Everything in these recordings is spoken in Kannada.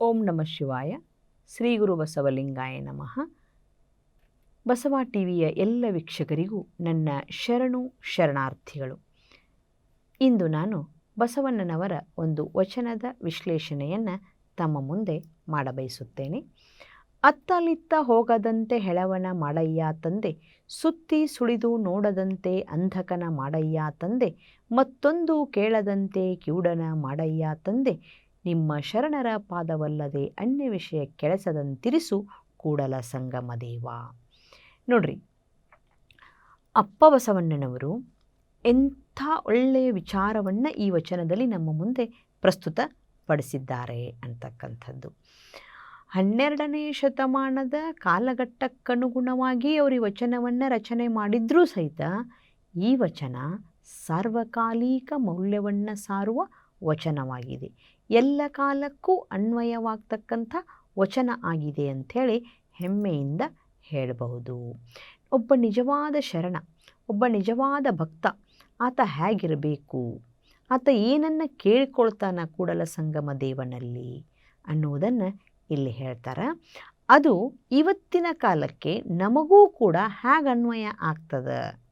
ಓಂ ನಮಃ ಶಿವಾಯ. ಶ್ರೀ ಗುರು ಬಸವಲಿಂಗಾಯ ನಮಃ. ಬಸವ ಟಿವಿಯ ಎಲ್ಲ ವೀಕ್ಷಕರಿಗೂ ನನ್ನ ಶರಣು ಶರಣಾರ್ಥಿಗಳು. ಇಂದು ನಾನು ಬಸವಣ್ಣನವರ ಒಂದು ವಚನದ ವಿಶ್ಲೇಷಣೆಯನ್ನು ತಮ್ಮ ಮುಂದೆ ಮಾಡಬಯಸುತ್ತೇನೆ. ಅತ್ತಲಿತ್ತ ಹೋಗದಂತೆ ಹೆಳವನ ಮಾಡಯ್ಯ ತಂದೆ, ಸುತ್ತಿ ಸುಳಿದು ನೋಡದಂತೆ ಅಂಧಕನ ಮಾಡಯ್ಯ ತಂದೆ, ಮತ್ತೊಂದು ಕೇಳದಂತೆ ಕಿವುಡನ ಮಾಡಯ್ಯ ತಂದೆ ನಿಮ್ಮ ಶರಣರ ಪಾದವಲ್ಲದೆ ಅನ್ಯ ವಿಷಯ ಕೆಲಸದಂತಿರಿಸು ಕೂಡಲ ಸಂಗಮ ದೇವ. ನೋಡ್ರಿ, ಅಪ್ಪ ಬಸವಣ್ಣನವರು ಎಂಥ ಒಳ್ಳೆಯ ವಿಚಾರವನ್ನು ಈ ವಚನದಲ್ಲಿ ನಮ್ಮ ಮುಂದೆ ಪ್ರಸ್ತುತ ಪಡಿಸಿದ್ದಾರೆ ಅಂತಕ್ಕಂಥದ್ದು. ಹನ್ನೆರಡನೇ ಶತಮಾನದ ಕಾಲಘಟ್ಟಕ್ಕನುಗುಣವಾಗಿ ಅವರು ಈ ವಚನವನ್ನು ರಚನೆ ಮಾಡಿದ್ರೂ ಸಹಿತ ಈ ವಚನ ಸಾರ್ವಕಾಲಿಕ ಮೌಲ್ಯವನ್ನು ಸಾರುವ ವಚನವಾಗಿದೆ. ಎಲ್ಲ ಕಾಲಕ್ಕೂ ಅನ್ವಯವಾಗ್ತಕ್ಕಂಥ ವಚನ ಆಗಿದೆ ಅಂಥೇಳಿ ಹೆಮ್ಮೆಯಿಂದ ಹೇಳಬಹುದು. ಒಬ್ಬ ನಿಜವಾದ ಶರಣ, ಒಬ್ಬ ನಿಜವಾದ ಭಕ್ತ, ಆತ ಹೇಗಿರಬೇಕು? ಆತ ಏನನ್ನು ಕೇಳಿಕೊಳ್ತಾನ ಕೂಡಲ ಸಂಗಮ ದೇವನಲ್ಲಿ ಅನ್ನುವುದನ್ನು ಇಲ್ಲಿ ಹೇಳ್ತಾರೆ. ಅದು ಇವತ್ತಿನ ಕಾಲಕ್ಕೆ ನಮಗೂ ಕೂಡ ಹೇಗೆ ಅನ್ವಯ ಆಗ್ತದೆ?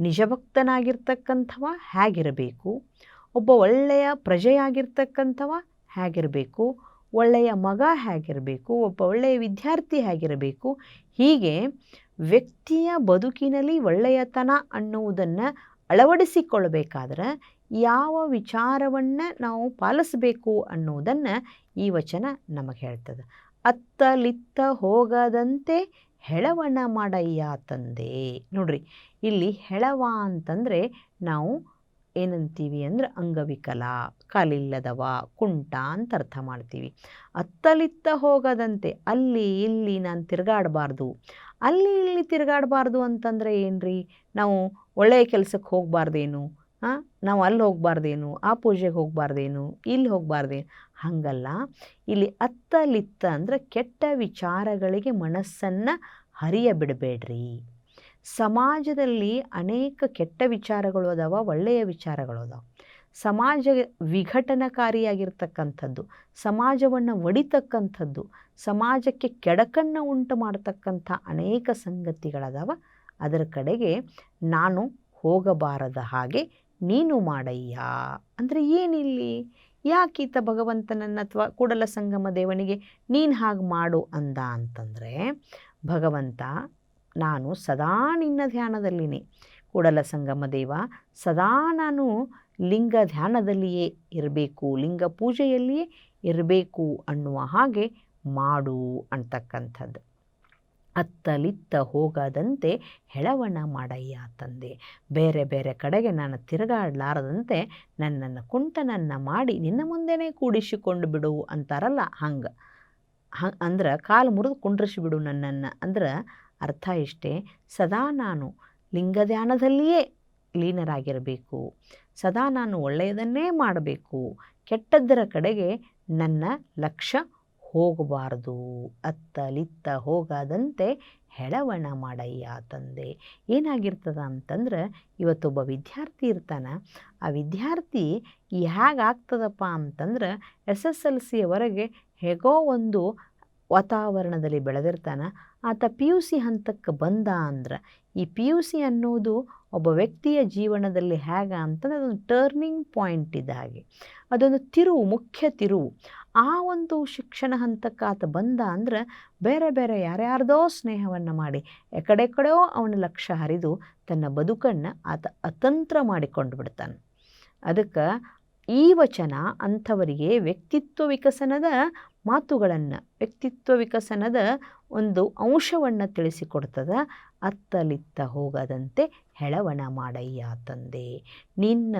ನಿಜಭಕ್ತನಾಗಿರ್ತಕ್ಕಂಥವ ಹೇಗಿರಬೇಕು? ಒಬ್ಬ ಒಳ್ಳೆಯ ಪ್ರಜೆಯಾಗಿರ್ತಕ್ಕಂಥವ ಹೇಗಿರಬೇಕು, ಒಳ್ಳೆಯ ಮಗ ಹೇಗಿರಬೇಕು, ಒಬ್ಬ ಒಳ್ಳೆಯ ವಿದ್ಯಾರ್ಥಿ ಹೇಗಿರಬೇಕು, ಹೀಗೆ ವ್ಯಕ್ತಿಯ ಬದುಕಿನಲ್ಲಿ ಒಳ್ಳೆಯತನ ಅನ್ನುವುದನ್ನು ಅಳವಡಿಸಿಕೊಳ್ಳಬೇಕಾದ್ರೆ ಯಾವ ವಿಚಾರವನ್ನು ನಾವು ಪಾಲಿಸಬೇಕು ಅನ್ನುವುದನ್ನು ಈ ವಚನ ನಮಗೆ ಹೇಳ್ತದೆ. ಅತ್ತಲಿತ್ತ ಹೋಗದಂತೆ ಹೆಳವಣ ಮಾಡಯ್ಯ ತಂದೆ. ನೋಡ್ರಿ, ಇಲ್ಲಿ ಹೆಳವ ಅಂತಂದರೆ ನಾವು ಏನಂತೀವಿ ಅಂದ್ರೆ ಅಂಗವಿಕಲ, ಕಾಲಿಲ್ಲದವ, ಕುಂಟ ಅಂತ ಅರ್ಥ ಮಾಡ್ತೀವಿ. ಅತ್ತಲಿತ್ತ ಹೋಗದಂತೆ ಅಲ್ಲಿ ಇಲ್ಲಿ ನಾನು ತಿರುಗಾಡಬಾರ್ದು. ಅಲ್ಲಿ ಇಲ್ಲಿ ತಿರುಗಾಡಬಾರ್ದು ಅಂತಂದರೆ ಏನ್ರಿ? ನಾವು ಒಳ್ಳೆಯ ಕೆಲಸಕ್ಕೆ ಹೋಗಬಾರ್ದೇನು? ಹಾಂ ನಾವು ಅಲ್ಲಿ ಹೋಗಬಾರ್ದೇನು? ಆ ಪೂಜೆಗೆ ಹೋಗಬಾರ್ದೇನು? ಇಲ್ಲಿ ಹೋಗಬಾರ್ದೇನು? ಹಾಗಲ್ಲ. ಇಲ್ಲಿ ಅತ್ತಲಿತ್ತ ಅಂದರೆ ಕೆಟ್ಟ ವಿಚಾರಗಳಿಗೆ ಮನಸ್ಸನ್ನು ಹರಿಯ ಬಿಡಬೇಡ್ರಿ. ಸಮಾಜದಲ್ಲಿ ಅನೇಕ ಕೆಟ್ಟ ವಿಚಾರಗಳು ಅದಾವ, ಒಳ್ಳೆಯ ವಿಚಾರಗಳು ಅದಾವ. ಸಮಾಜ ವಿಘಟನಕಾರಿಯಾಗಿರ್ತಕ್ಕಂಥದ್ದು, ಸಮಾಜವನ್ನು ಒಡಿತಕ್ಕಂಥದ್ದು, ಸಮಾಜಕ್ಕೆ ಕೆಡಕನ್ನು ಉಂಟು ಮಾಡತಕ್ಕಂಥ ಅನೇಕ ಸಂಗತಿಗಳದಾವ. ಅದರ ಕಡೆಗೆ ನಾನು ಹೋಗಬಾರದ ಹಾಗೆ ನೀನು ಮಾಡಯ್ಯ. ಅಂದರೆ ಏನಿಲ್ಲಿ? ಯಾಕೀತ ಭಗವಂತನನ್ನು ಅಥವಾ ಕೂಡಲ ಸಂಗಮ ದೇವನಿಗೆ ನೀನು ಹಾಗೆ ಮಾಡು ಅಂದ ಅಂತಂದರೆ, ಭಗವಂತ ನಾನು ಸದಾ ನಿನ್ನ ಧ್ಯಾನದಲ್ಲಿನೇ. ಕೂಡಲ ಸಂಗಮ ದೇವ, ಸದಾ ನಾನು ಲಿಂಗ ಧ್ಯಾನದಲ್ಲಿಯೇ ಇರಬೇಕು, ಲಿಂಗ ಪೂಜೆಯಲ್ಲಿಯೇ ಇರಬೇಕು ಅನ್ನುವ ಹಾಗೆ ಮಾಡು ಅಂತಕ್ಕಂಥದ್ದು. ಅತ್ತಲಿತ್ತ ಹೋಗದಂತೆ ಹೆಳವಣ ಮಾಡಯ್ಯ ತಂದೆ. ಬೇರೆ ಬೇರೆ ಕಡೆಗೆ ನಾನು ತಿರುಗಾಡಲಾರದಂತೆ ನನ್ನನ್ನು ಕುಂಟನನ್ನು ಮಾಡಿ ನಿನ್ನ ಮುಂದೆನೇ ಕೂಡಿಸಿಕೊಂಡು ಬಿಡು ಅಂತಾರಲ್ಲ ಹಂಗೆ. ಹ, ಅಂದ್ರೆ ಕಾಲು ಮುರಿದು ಕುಂಡ್ರಿಸಿ ಬಿಡು ನನ್ನನ್ನು ಅಂದ್ರೆ ಅರ್ಥ ಇಷ್ಟೇ. ಸದಾ ನಾನು ಲಿಂಗಧ್ಯಾನದಲ್ಲಿಯೇ ಲೀನರಾಗಿರಬೇಕು. ಸದಾ ನಾನು ಒಳ್ಳೆಯದನ್ನೇ ಮಾಡಬೇಕು. ಕೆಟ್ಟದ್ದರ ಕಡೆಗೆ ನನ್ನ ಲಕ್ಷ್ಯ ಹೋಗಬಾರ್ದು. ಅತ್ತಲಿತ್ತ ಹೋಗದಂತೆ ಹೆಳವಣ ಮಾಡಯ್ಯ ತಂದೆ. ಏನಾಗಿರ್ತದ ಅಂತಂದ್ರೆ, ಇವತ್ತೊಬ್ಬ ವಿದ್ಯಾರ್ಥಿ ಇರ್ತಾನೆ. ಆ ವಿದ್ಯಾರ್ಥಿ ಹೇಗಾಗ್ತದಪ್ಪ ಅಂತಂದ್ರೆ, ಎಸ್ ಎಸ್ ಎಲ್ ಸಿಯವರೆಗೆ ಹೇಗೋ ಒಂದು ವಾತಾವರಣದಲ್ಲಿ ಬೆಳೆದಿರ್ತಾನೆ. ಆತ ಪಿ ಯು ಸಿ ಹಂತಕ್ಕೆ ಬಂದ ಅಂದ್ರೆ ಈ ಪಿ ಯು ಸಿ ಅನ್ನೋದು ಒಬ್ಬ ವ್ಯಕ್ತಿಯ ಜೀವನದಲ್ಲಿ ಹೇಗೆ ಅಂತಂದರೆ ಅದೊಂದು ಟರ್ನಿಂಗ್ ಪಾಯಿಂಟ್ ಇದ್ದ ಹಾಗೆ. ಅದೊಂದು ತಿರುವು, ಮುಖ್ಯ ತಿರುವು. ಆ ಒಂದು ಶಿಕ್ಷಣ ಹಂತಕ್ಕೆ ಆತ ಬಂದ ಅಂದ್ರೆ ಬೇರೆ ಬೇರೆ ಯಾರ್ಯಾರ್ದೋ ಸ್ನೇಹವನ್ನು ಮಾಡಿ, ಎಕಡೆ ಕಡೆಯೋ ಅವನ ಲಕ್ಷ್ಯ ಹರಿದು ತನ್ನ ಬದುಕನ್ನು ಆತ ಅತಂತ್ರ ಮಾಡಿಕೊಂಡು ಬಿಡ್ತಾನೆ. ಅದಕ್ಕೆ ಈ ವಚನ ಅಂಥವರಿಗೆ ವ್ಯಕ್ತಿತ್ವ ವಿಕಸನದ ಮಾತುಗಳನ್ನು, ವ್ಯಕ್ತಿತ್ವ ವಿಕಸನದ ಒಂದು ಅಂಶವನ್ನು ತಿಳಿಸಿಕೊಡ್ತದ. ಅತ್ತಲಿತ್ತ ಹೋಗದಂತೆ ಹೆಳವಣ ಮಾಡಯ್ಯ ತಂದೆ. ನಿನ್ನ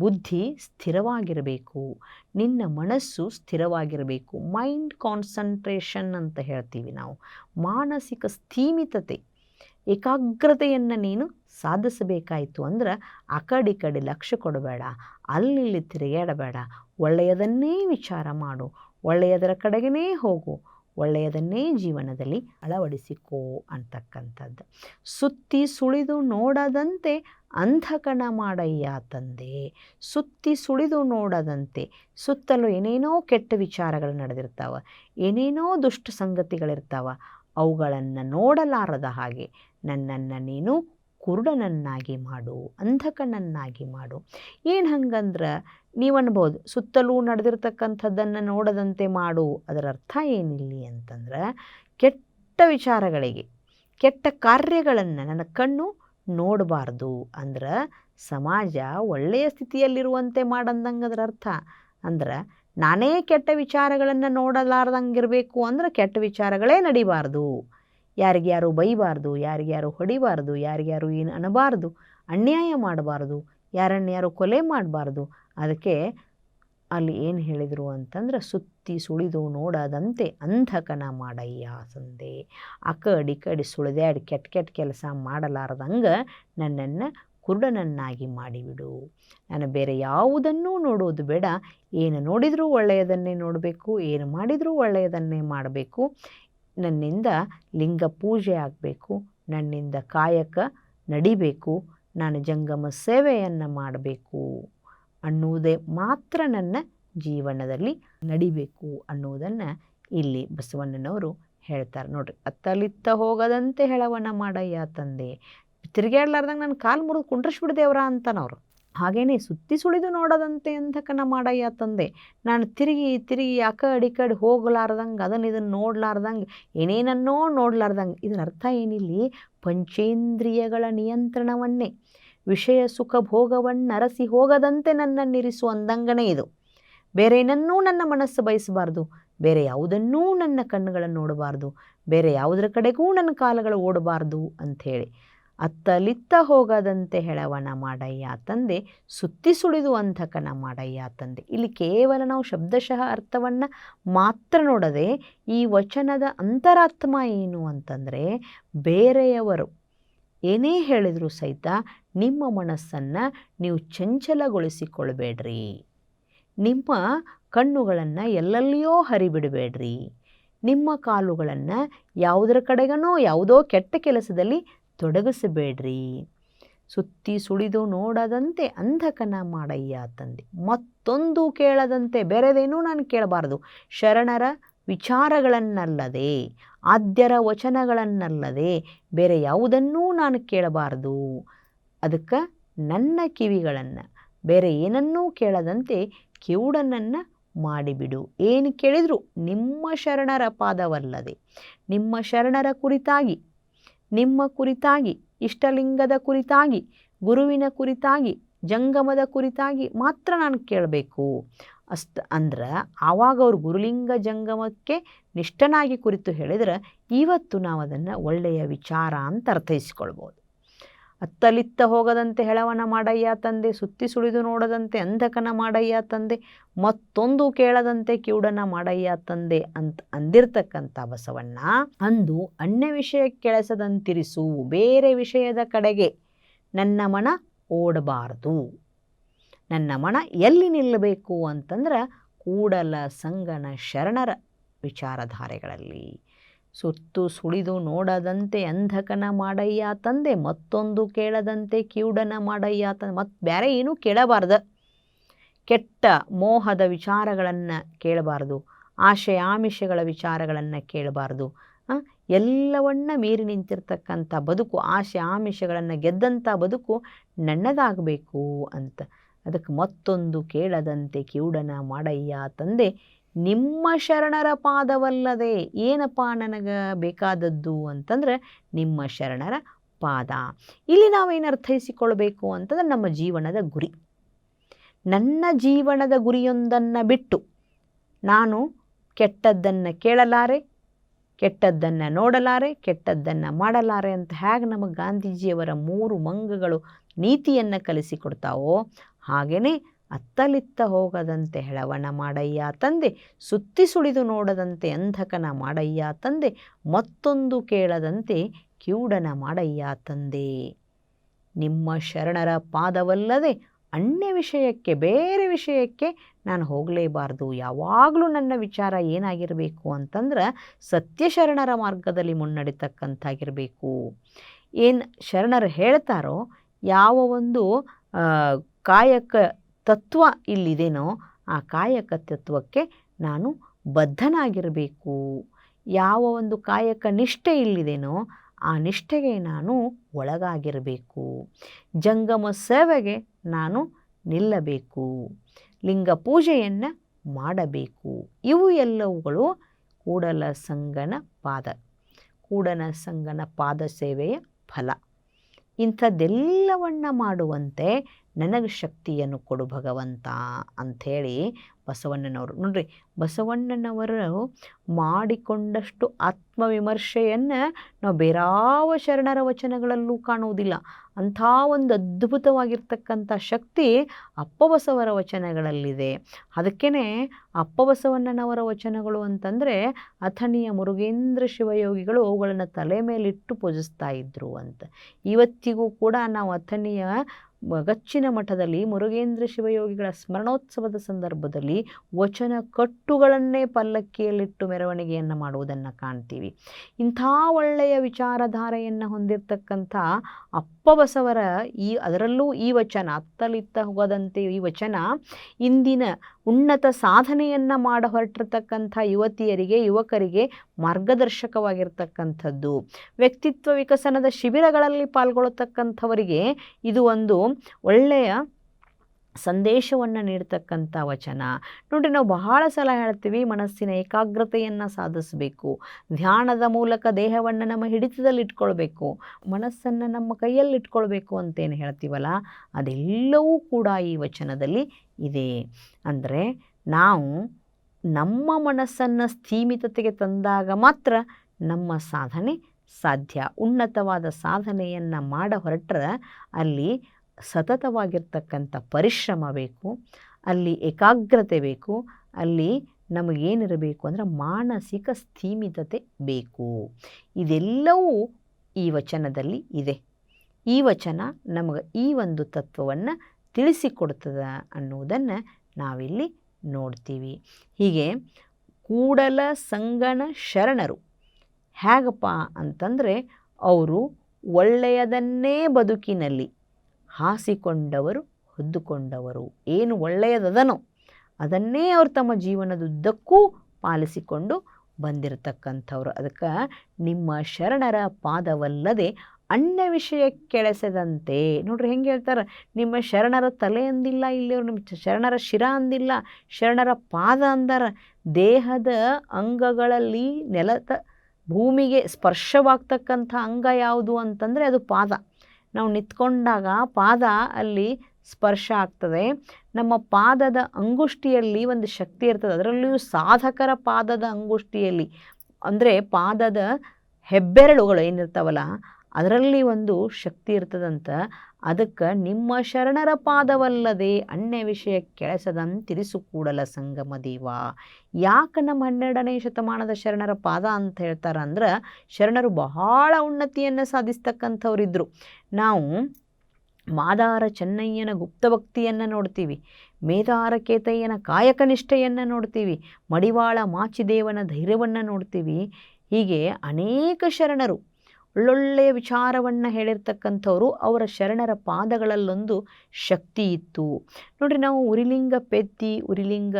ಬುದ್ಧಿ ಸ್ಥಿರವಾಗಿರಬೇಕು. ನಿನ್ನ ಮನಸ್ಸು ಸ್ಥಿರವಾಗಿರಬೇಕು. ಮೈಂಡ್ ಕಾನ್ಸಂಟ್ರೇಷನ್ ಅಂತ ಹೇಳ್ತೀವಿ ನಾವು. ಮಾನಸಿಕ ಸ್ಥೀಮಿತತೆ, ಏಕಾಗ್ರತೆಯನ್ನು ನೀನು ಸಾಧಿಸಬೇಕಾಯಿತು ಅಂದ್ರೆ ಆ ಕಡೆ ಕಡೆ ಲಕ್ಷ್ಯ ಕೊಡಬೇಡ. ಅಲ್ಲಿ ತಿರುಗಾಡಬೇಡ ಒಳ್ಳೆಯದನ್ನೇ ವಿಚಾರ ಮಾಡು. ಒಳ್ಳೆಯದರ ಕಡೆಗೇ ಹೋಗು, ಒಳ್ಳೆಯದನ್ನೇ ಜೀವನದಲ್ಲಿ ಅಳವಡಿಸಿಕೋ ಅಂತಕ್ಕಂಥದ್ದು. ಸುತ್ತಿ ಸುಳಿದು ನೋಡದಂತೆ ಅಂಧಕಣ ಮಾಡಯ್ಯ ತಂದೆ. ಸುತ್ತಿ ಸುಳಿದು ನೋಡದಂತೆ ಸುತ್ತಲೂ ಏನೇನೋ ಕೆಟ್ಟ ವಿಚಾರಗಳು ನಡೆದಿರ್ತಾವ, ಏನೇನೋ ದುಷ್ಟ ಸಂಗತಿಗಳಿರ್ತಾವ, ಅವುಗಳನ್ನು ನೋಡಲಾರದ ಹಾಗೆ ನನ್ನನ್ನು ನೀನು ಕುರುಡನನ್ನಾಗಿ ಮಾಡು ಅಂಧಕಣ್ಣನ್ನಾಗಿ ಮಾಡು. ಏನು ಹಂಗಂದ್ರೆ ನೀವು ಅನ್ಬೋದು, ಸುತ್ತಲೂ ನಡೆದಿರ್ತಕ್ಕಂಥದ್ದನ್ನು ನೋಡದಂತೆ ಮಾಡು. ಅದರ ಅರ್ಥ ಏನಿಲ್ಲಿ ಅಂತಂದ್ರೆ, ಕೆಟ್ಟ ವಿಚಾರಗಳಿಗೆ, ಕೆಟ್ಟ ಕಾರ್ಯಗಳನ್ನು ನನ್ನ ಕಣ್ಣು ನೋಡಬಾರ್ದು. ಅಂದ್ರೆ ಸಮಾಜ ಒಳ್ಳೆಯ ಸ್ಥಿತಿಯಲ್ಲಿರುವಂತೆ ಮಾಡಂದಂಗೆ ಅದರ ಅರ್ಥ. ಅಂದ್ರೆ ನಾನೇ ಕೆಟ್ಟ ವಿಚಾರಗಳನ್ನು ನೋಡಲಾರ್ದಂಗಿರಬೇಕು ಅಂದ್ರೆ ಕೆಟ್ಟ ವಿಚಾರಗಳೇ ನಡಿಬಾರ್ದು. ಯಾರಿಗ್ಯಾರು ಬೈಬಾರ್ದು ಯಾರಿಗ್ಯಾರು ಹೊಡಿಬಾರ್ದು ಯಾರಿಗ್ಯಾರು ಏನು ಅನ್ನಬಾರ್ದು ಅನ್ಯಾಯ ಮಾಡಬಾರ್ದು ಯಾರನ್ಯಾರು ಕೊಲೆ ಮಾಡಬಾರ್ದು, ಅದಕ್ಕೆ ಅಲ್ಲಿ ಏನು ಹೇಳಿದರು ಅಂತಂದ್ರೆ, ಸುತ್ತಿ ಸುಳಿದು ನೋಡದಂತೆ ಅಂಧಕನ ಮಾಡಯ್ಯ ಸಂದೆ. ಅಕಡಿ ಕಡಿ ಸುಳಿದಾಡಿ ಕೆಟ್ಟ ಕೆಟ್ಟ ಕೆಲಸ ಮಾಡಲಾರ್ದಂಗೆ ನನ್ನನ್ನು ಕುರುಡನನ್ನಾಗಿ ಮಾಡಿಬಿಡು. ನಾನು ಬೇರೆ ಯಾವುದನ್ನೂ ನೋಡೋದು ಬೇಡ. ಏನು ನೋಡಿದರೂ ಒಳ್ಳೆಯದನ್ನೇ ನೋಡಬೇಕು, ಏನು ಮಾಡಿದರೂ ಒಳ್ಳೆಯದನ್ನೇ ಮಾಡಬೇಕು. ನನ್ನಿಂದ ಲಿಂಗ ಪೂಜೆ ಆಗಬೇಕು, ನನ್ನಿಂದ ಕಾಯಕ ನಡಿಬೇಕು, ನಾನು ಜಂಗಮ ಸೇವೆಯನ್ನು ಮಾಡಬೇಕು ಅನ್ನುವುದೇ ಮಾತ್ರ ನನ್ನ ಜೀವನದಲ್ಲಿ ನಡಿಬೇಕು ಅನ್ನುವುದನ್ನು ಇಲ್ಲಿ ಬಸವಣ್ಣನವರು ಹೇಳ್ತಾರೆ. ನೋಡ್ರಿ, ಅತ್ತಲಿತ್ತ ಹೋಗದಂತೆ ಹೆಳವನ ಮಾಡಯ್ಯ ತಂದೆ. ತಿರುಗಾಡ್ಲಾರ್ದಂಗೆ ನನ್ನ ಕಾಲು ಮುರಿದು ಕುಂಡ್ರಿಸ್ಬಿಡ್ದೇವ್ರ ಅಂತಾನವ್ರು. ಹಾಗೇನೆ ಸುತ್ತಿ ಸುಳಿದು ನೋಡದಂತೆ ಅಂಧಕನ ಮಾಡಯ್ಯ ತಂದೆ. ನಾನು ತಿರುಗಿ ತಿರುಗಿ ಆ ಕಡೆ ಕಡೆ ಹೋಗಲಾರ್ದಂಗೆ ಅದನ್ನು ಇದನ್ನು ನೋಡ್ಲಾರ್ದಂಗೆ, ಏನೇನನ್ನೋ ನೋಡ್ಲಾರ್ದಂಗೆ. ಇದರ ಅರ್ಥ ಏನಿಲ್ಲಿ? ಪಂಚೇಂದ್ರಿಯಗಳ ನಿಯಂತ್ರಣವನ್ನೇ. ವಿಷಯ ಸುಖ ಭೋಗವನ್ನರಸಿ ಹೋಗದಂತೆ ನನ್ನನ್ನಿರಿಸು ಅಂದಂಗನೇ ಇದು. ಬೇರೆ ಏನನ್ನೂ ನನ್ನ ಮನಸ್ಸು ಬಯಸಬಾರ್ದು. ಬೇರೆ ಯಾವುದನ್ನೂ ನನ್ನ ಕಣ್ಣುಗಳನ್ನು ನೋಡಬಾರ್ದು. ಬೇರೆ ಯಾವುದರ ಕಡೆಗೂ ನನ್ನ ಕಾಲಗಳು ಓಡಬಾರ್ದು ಅಂಥೇಳಿ. ಅತ್ತಲಿತ್ತ ಹೋಗದಂತೆ ಹೆಳವನ ಮಾಡಯ್ಯ ತಂದೆ, ಸುತ್ತಿ ಸುಳಿದು ಅಂಧಕನ ಮಾಡಯ್ಯ ತಂದೆ. ಇಲ್ಲಿ ಕೇವಲ ನಾವು ಶಬ್ದಶಃ ಅರ್ಥವನ್ನು ಮಾತ್ರ ನೋಡದೆ ಈ ವಚನದ ಅಂತರಾತ್ಮ ಏನು ಅಂತಂದರೆ ಬೇರೆಯವರು ಏನೇ ಹೇಳಿದರೂ ಸಹಿತ ನಿಮ್ಮ ಮನಸ್ಸನ್ನು ನೀವು ಚಂಚಲಗೊಳಿಸಿಕೊಳ್ಬೇಡ್ರಿ. ನಿಮ್ಮ ಕಣ್ಣುಗಳನ್ನು ಎಲ್ಲೆಲ್ಲಿಯೋ ಹರಿಬಿಡಬೇಡ್ರಿ. ನಿಮ್ಮ ಕಾಲುಗಳನ್ನು ಯಾವುದರ ಕಡೆಗನೋ ಯಾವುದೋ ಕೆಟ್ಟ ಕೆಲಸದಲ್ಲಿ ತೊಡಗಿಸಬೇಡ್ರಿ. ಸುತ್ತಿ ಸುಳಿದು ನೋಡದಂತೆ ಅಂಧಕನ ಮಾಡಯ್ಯ ತಂದೆ. ಮತ್ತೊಂದು ಕೇಳದಂತೆ ಬೇರೆದೇನೂ ನಾನು ಕೇಳಬಾರ್ದು. ಶರಣರ ವಿಚಾರಗಳನ್ನಲ್ಲದೆ, ಆದ್ಯರ ವಚನಗಳನ್ನಲ್ಲದೆ ಬೇರೆ ಯಾವುದನ್ನೂ ನಾನು ಕೇಳಬಾರ್ದು. ಅದಕ್ಕೆ ನನ್ನ ಕಿವಿಗಳನ್ನು, ಬೇರೆ ಏನನ್ನೂ ಕೇಳದಂತೆ ಕಿವುಡನನ್ನು ಮಾಡಿಬಿಡು. ಏನು ಕೇಳಿದರೂ ನಿಮ್ಮ ಶರಣರ ಪಾದವಲ್ಲದೆ, ನಿಮ್ಮ ಶರಣರ ಕುರಿತಾಗಿ ನಿಮ್ಮ ಕುರಿತಾಗಿ, ಇಷ್ಟಲಿಂಗದ ಕುರಿತಾಗಿ, ಗುರುವಿನ ಕುರಿತಾಗಿ, ಜಂಗಮದ ಕುರಿತಾಗಿ ಮಾತ್ರ ನಾನು ಕೇಳಬೇಕು. ಅಷ್ಟು ಅಂದ್ರೆ ಆವಾಗ ಅವರು ಗುರುಲಿಂಗ ಜಂಗಮಕ್ಕೆ ನಿಷ್ಠನಾಗಿ ಕುರಿತು ಹೇಳಿದ್ರೆ ಇವತ್ತು ನಾವು ಅದನ್ನು ಒಳ್ಳೆಯ ವಿಚಾರ ಅಂತ ಅರ್ಥೈಸಿಕೊಳ್ಬೋದು. ಅತ್ತಲಿತ್ತ ಹೋಗದಂತೆ ಹೆಳವನ ಮಾಡಯ್ಯ ತಂದೆ, ಸುತ್ತಿ ಸುಳಿದು ನೋಡದಂತೆ ಅಂಧಕನ ಮಾಡಯ್ಯ ತಂದೆ, ಮತ್ತೊಂದು ಕೇಳದಂತೆ ಕಿವುಡನ ಮಾಡಯ್ಯ ತಂದೆ ಅಂತ ಅಂದಿರ್ತಕ್ಕಂಥ ಬಸವಣ್ಣ ಅಂದು ಅನ್ಯ ವಿಷಯ ಕೆಳಸದಂತಿರಿಸು, ಬೇರೆ ವಿಷಯದ ಕಡೆಗೆ ನನ್ನ ಮನ ಓಡಬಾರದು. ನನ್ನ ಮನ ಎಲ್ಲಿ ನಿಲ್ಲಬೇಕು ಅಂತಂದ್ರೆ ಕೂಡಲ ಸಂಗನ ಶರಣರ ವಿಚಾರಧಾರೆಗಳಲ್ಲಿ. ಸುತ್ತು ಸುಳಿದು ನೋಡದಂತೆ ಅಂಧಕನ ಮಾಡಯ್ಯ ತಂದೆ, ಮತ್ತೊಂದು ಕೇಳದಂತೆ ಕಿವುಡನ ಮಾಡಯ್ಯ ತಂದೆ. ಮತ್ತು ಬೇರೆ ಏನೂ ಕೇಳಬಾರ್ದ. ಕೆಟ್ಟ ಮೋಹದ ವಿಚಾರಗಳನ್ನು ಕೇಳಬಾರ್ದು. ಆಶೆ ಆಮಿಷಗಳ ವಿಚಾರಗಳನ್ನು ಕೇಳಬಾರ್ದು. ಎಲ್ಲವನ್ನ ಮೀರಿ ನಿಂತಿರ್ತಕ್ಕಂಥ ಬದುಕು ಆಶೆ ಆಮಿಷಗಳನ್ನು ಗೆದ್ದಂಥ ಬದುಕು ನನ್ನದಾಗಬೇಕು ಅಂತ. ಅದಕ್ಕೆ ಮತ್ತೊಂದು ಕೇಳದಂತೆ ಕಿವುಡನ ಮಾಡಯ್ಯ ತಂದೆ ನಿಮ್ಮ ಶರಣರ ಪಾದವಲ್ಲದೆ ಏನಪ್ಪ ನನಗೆ ಬೇಕಾದದ್ದು ಅಂತಂದ್ರೆ ನಿಮ್ಮ ಶರಣರ ಪಾದ. ಇಲ್ಲಿ ನಾವೇನು ಅರ್ಥೈಸಿಕೊಳ್ಬೇಕು ಅಂತಂದ್ರೆ ನಮ್ಮ ಜೀವನದ ಗುರಿ. ನನ್ನ ಜೀವನದ ಗುರಿಯೊಂದನ್ನು ಬಿಟ್ಟು ನಾನು ಕೆಟ್ಟದ್ದನ್ನು ಕೇಳಲಾರೆ, ಕೆಟ್ಟದ್ದನ್ನು ನೋಡಲಾರೆ, ಕೆಟ್ಟದ್ದನ್ನು ಮಾಡಲಾರೆ ಅಂತ ಹೇಗೆ ನಮಗೆ ಗಾಂಧೀಜಿಯವರ ಮೂರು ಮಂಗಗಳು ನೀತಿಯನ್ನು ಕಲಿಸಿಕೊಡ್ತಾವೋ ಹಾಗೆಯೇ ಅತ್ತಲಿತ್ತ ಹೋಗದಂತೆ ಹೆಳವಣ ಮಾಡಯ್ಯ ತಂದೆ, ಸುತ್ತಿ ಸುಳಿದು ನೋಡದಂತೆ ಅಂಧಕನ ಮಾಡಯ್ಯ ತಂದೆ, ಮತ್ತೊಂದು ಕೇಳದಂತೆ ಕಿವುಡನ ಮಾಡಯ್ಯ ತಂದೆ. ನಿಮ್ಮ ಶರಣರ ಪಾದವಲ್ಲದೆ ಅನ್ಯ ವಿಷಯಕ್ಕೆ, ಬೇರೆ ವಿಷಯಕ್ಕೆ ನಾನು ಹೋಗಲೇಬಾರ್ದು. ಯಾವಾಗಲೂ ನನ್ನ ವಿಚಾರ ಏನಾಗಿರಬೇಕು ಅಂತಂದ್ರೆ ಸತ್ಯ ಶರಣರ ಮಾರ್ಗದಲ್ಲಿ ಮುನ್ನಡಿತಕ್ಕಂಥಾಗಿರಬೇಕು ಏನು ಶರಣರು ಹೇಳ್ತಾರೋ, ಯಾವ ಒಂದು ಕಾಯಕ ತತ್ವ ಇಲ್ಲಿದೆನೋ ಆ ಕಾಯಕ ತತ್ವಕ್ಕೆ ನಾನು ಬದ್ಧನಾಗಿರಬೇಕು. ಯಾವ ಒಂದು ಕಾಯಕ ನಿಷ್ಠೆ ಇಲ್ಲಿದೆನೋ ಆ ನಿಷ್ಠೆಗೆ ನಾನು ಒಳಗಾಗಿರಬೇಕು. ಜಂಗಮ ಸೇವೆಗೆ ನಾನು ನಿಲ್ಲಬೇಕು. ಲಿಂಗ ಪೂಜೆಯನ್ನು ಮಾಡಬೇಕು. ಇವು ಎಲ್ಲವುಗಳು ಕೂಡಲ ಸಂಗನ ಪಾದ. ಕೂಡನ ಸಂಗನ ಪಾದ ಸೇವೆಯ ಫಲ. ಇಂಥದ್ದೆಲ್ಲವನ್ನ ಮಾಡುವಂತೆ ನನಗೆ ಶಕ್ತಿಯನ್ನು ಕೊಡು ಭಗವಂತ ಅಂಥೇಳಿ ಬಸವಣ್ಣನವರು. ನೋಡ್ರಿ, ಬಸವಣ್ಣನವರು ಮಾಡಿಕೊಂಡಷ್ಟು ಆತ್ಮವಿಮರ್ಶೆಯನ್ನು ನಾವು ಬೇರಾವ ಶರಣರ ವಚನಗಳಲ್ಲೂ ಕಾಣುವುದಿಲ್ಲ. ಅಂಥ ಒಂದು ಅದ್ಭುತವಾಗಿರ್ತಕ್ಕಂಥ ಶಕ್ತಿ ಅಪ್ಪಬಸವರ ವಚನಗಳಲ್ಲಿದೆ. ಅದಕ್ಕೇ ಅಪ್ಪಬಸವಣ್ಣನವರ ವಚನಗಳು ಅಂತಂದರೆ ಅಥಣಿಯ ಮುರುಗೇಂದ್ರ ಶಿವಯೋಗಿಗಳು ಅವುಗಳನ್ನು ತಲೆ ಮೇಲಿಟ್ಟು ಪೂಜಿಸ್ತಾ ಇದ್ರು ಅಂತ. ಇವತ್ತಿಗೂ ಕೂಡ ನಾವು ಅಥಣಿಯ ಗಚ್ಚಿನ ಮಠದಲ್ಲಿ ಮುರುಗೇಂದ್ರ ಶಿವಯೋಗಿಗಳ ಸ್ಮರಣೋತ್ಸವದ ಸಂದರ್ಭದಲ್ಲಿ ವಚನ ಕಟ್ಟುಗಳನ್ನೇ ಪಲ್ಲಕ್ಕಿಯಲ್ಲಿಟ್ಟು ಮೆರವಣಿಗೆಯನ್ನು ಮಾಡುವುದನ್ನು ಕಾಣ್ತೀವಿ. ಇಂಥ ಒಳ್ಳೆಯ ವಿಚಾರಧಾರೆಯನ್ನು ಹೊಂದಿರತಕ್ಕಂಥ ಅಪ್ಪಬಸವರ ಈ ಅದರಲ್ಲೂ ಈ ವಚನ, ಅತ್ತಲಿತ್ತ ಹೋಗದಂತೆ ಈ ವಚನ ಇಂದಿನ ಉನ್ನತ ಸಾಧನೆಯನ್ನು ಮಾಡ ಹೊರಟಿರ್ತಕ್ಕಂಥ ಯುವತಿಯರಿಗೆ, ಯುವಕರಿಗೆ ಮಾರ್ಗದರ್ಶಕವಾಗಿರ್ತಕ್ಕಂಥದ್ದು. ವ್ಯಕ್ತಿತ್ವ ವಿಕಸನದ ಶಿಬಿರಗಳಲ್ಲಿ ಪಾಲ್ಗೊಳ್ಳತಕ್ಕಂಥವರಿಗೆ ಇದು ಒಂದು ಒಳ್ಳೆಯ ಸಂದೇಶವನ್ನು ನೀಡ್ತಕ್ಕಂಥ ವಚನ. ನೋಡಿ ನಾವು ಬಹಳ ಸಲ ಹೇಳ್ತೀವಿ, ಮನಸ್ಸಿನ ಏಕಾಗ್ರತೆಯನ್ನು ಸಾಧಿಸಬೇಕು. ಧ್ಯಾನದ ಮೂಲಕ ದೇಹವನ್ನು ನಮ್ಮ ಹಿಡಿತದಲ್ಲಿ ಇಟ್ಕೊಳ್ಬೇಕು. ಮನಸ್ಸನ್ನು ನಮ್ಮ ಕೈಯಲ್ಲಿ ಇಟ್ಕೊಳ್ಬೇಕು ಅಂತೇನು ಹೇಳ್ತೀವಲ್ಲ, ಅದೆಲ್ಲವೂ ಕೂಡ ಈ ವಚನದಲ್ಲಿ ಇದೆ. ಅಂದರೆ, ನಾವು ನಮ್ಮ ಮನಸ್ಸನ್ನು ಸ್ಥೀಮಿತತೆಗೆ ತಂದಾಗ ಮಾತ್ರ ನಮ್ಮ ಸಾಧನೆ ಸಾಧ್ಯ. ಉನ್ನತವಾದ ಸಾಧನೆಯನ್ನು ಮಾಡ ಹೊರಟ್ರೆ ಅಲ್ಲಿ ಸತತವಾಗಿರ್ತಕ್ಕಂಥ ಪರಿಶ್ರಮ ಬೇಕು, ಅಲ್ಲಿ ಏಕಾಗ್ರತೆ ಬೇಕು, ಅಲ್ಲಿ ನಮಗೇನಿರಬೇಕು ಅಂದರೆ ಮಾನಸಿಕ ಸ್ಥೀಮಿತತೆ ಬೇಕು. ಇದೆಲ್ಲವೂ ಈ ವಚನದಲ್ಲಿ ಇದೆ. ಈ ವಚನ ನಮಗೆ ಈ ಒಂದು ತತ್ವವನ್ನು ತಿಳಿಸಿಕೊಡ್ತದ ಅನ್ನುವುದನ್ನು ನಾವಿಲ್ಲಿ ನೋಡ್ತೀವಿ. ಹೀಗೆ ಕೂಡಲ ಸಂಗಣ ಶರಣರು ಹೇಗಪ್ಪ ಅಂತಂದರೆ, ಅವರು ಒಳ್ಳೆಯದನ್ನೇ ಬದುಕಿನಲ್ಲಿ ಹಾಸಿಕೊಂಡವರು, ಹೊದ್ದುಕೊಂಡವರು. ಏನು ಒಳ್ಳೆಯದದನೋ ಅದನ್ನೇ ಅವರು ತಮ್ಮ ಜೀವನದುದ್ದಕ್ಕೂ ಪಾಲಿಸಿಕೊಂಡು ಬಂದಿರತಕ್ಕಂಥವ್ರು. ಅದಕ್ಕೆ ನಿಮ್ಮ ಶರಣರ ಪಾದವಲ್ಲದೆ ಅನ್ಯ ವಿಷಯ ಕೆಳಸದಂತೆ. ನೋಡ್ರಿ ಹೆಂಗೆ ಹೇಳ್ತಾರೆ, ನಿಮ್ಮ ಶರಣರ ತಲೆ ಅಂದಿಲ್ಲ ಇಲ್ಲಿಯವ್ರು ನಿಮ್ಮ ಶರಣರ ಶಿರ ಅಂದಿಲ್ಲ, ಶರಣರ ಪಾದ ಅಂದರ. ದೇಹದ ಅಂಗಗಳಲ್ಲಿ ನೆಲದ ಭೂಮಿಗೆ ಸ್ಪರ್ಶವಾಗ್ತಕ್ಕಂಥ ಅಂಗ ಯಾವುದು ಅಂತಂದರೆ ಅದು ಪಾದ. ನಾವು ನಿಂತ್ಕೊಂಡಾಗ ಪಾದ ಅಲ್ಲಿ ಸ್ಪರ್ಶ ಆಗ್ತದೆ. ನಮ್ಮ ಪಾದದ ಅಂಗುಷ್ಟಿಯಲ್ಲಿ ಒಂದು ಶಕ್ತಿ ಇರ್ತದೆ. ಅದರಲ್ಲಿಯೂ ಸಾಧಕರ ಪಾದದ ಅಂಗುಷ್ಟಿಯಲ್ಲಿ. ಅಂದರೆ ಪಾದದ ಹೆಬ್ಬೆರಳುಗಳು ಏನಿರ್ತಾವಲ್ಲ ಅದರಲ್ಲಿ ಒಂದು ಶಕ್ತಿ ಇರ್ತದಂತ ಅದಕ್ಕೆ ನಿಮ್ಮ ಶರಣರ ಪಾದವಲ್ಲದೆ ಅನ್ಯ ವಿಷಯ ಕೆಳಸದಂತಿರಿಸು ಕೂಡಲ ಸಂಗಮ ದೇವ. ಯಾಕೆ ನಮ್ಮ ಹನ್ನೆರಡನೇ ಶತಮಾನದ ಶರಣರ ಪಾದ ಅಂತ ಹೇಳ್ತಾರೆ ಅಂದ್ರೆ ಶರಣರು ಬಹಳ ಉನ್ನತಿಯನ್ನು ಸಾಧಿಸ್ತಕ್ಕಂಥವ್ರಿದ್ರು. ನಾವು ಮಾದಾರ ಚೆನ್ನಯ್ಯನ ಗುಪ್ತಭಕ್ತಿಯನ್ನು ನೋಡ್ತೀವಿ ಮೇದಾರ ಕೇತಯ್ಯನ ಕಾಯಕ ನಿಷ್ಠೆಯನ್ನು ನೋಡ್ತೀವಿ, ಮಡಿವಾಳ ಮಾಚಿದೇವನ ಧೈರ್ಯವನ್ನು ನೋಡ್ತೀವಿ. ಹೀಗೆ ಅನೇಕ ಶರಣರು ಒಳ್ಳೊಳ್ಳೆಯ ವಿಚಾರವನ್ನು ಹೇಳಿರ್ತಕ್ಕಂಥವರು ಅವರ ಶರಣರ ಪಾದಗಳಲ್ಲೊಂದು ಶಕ್ತಿ ಇತ್ತು. ನೋಡಿರಿ ನಾವು ಉರಿಲಿಂಗ ಪೆತ್ತಿ ಉರಿಲಿಂಗ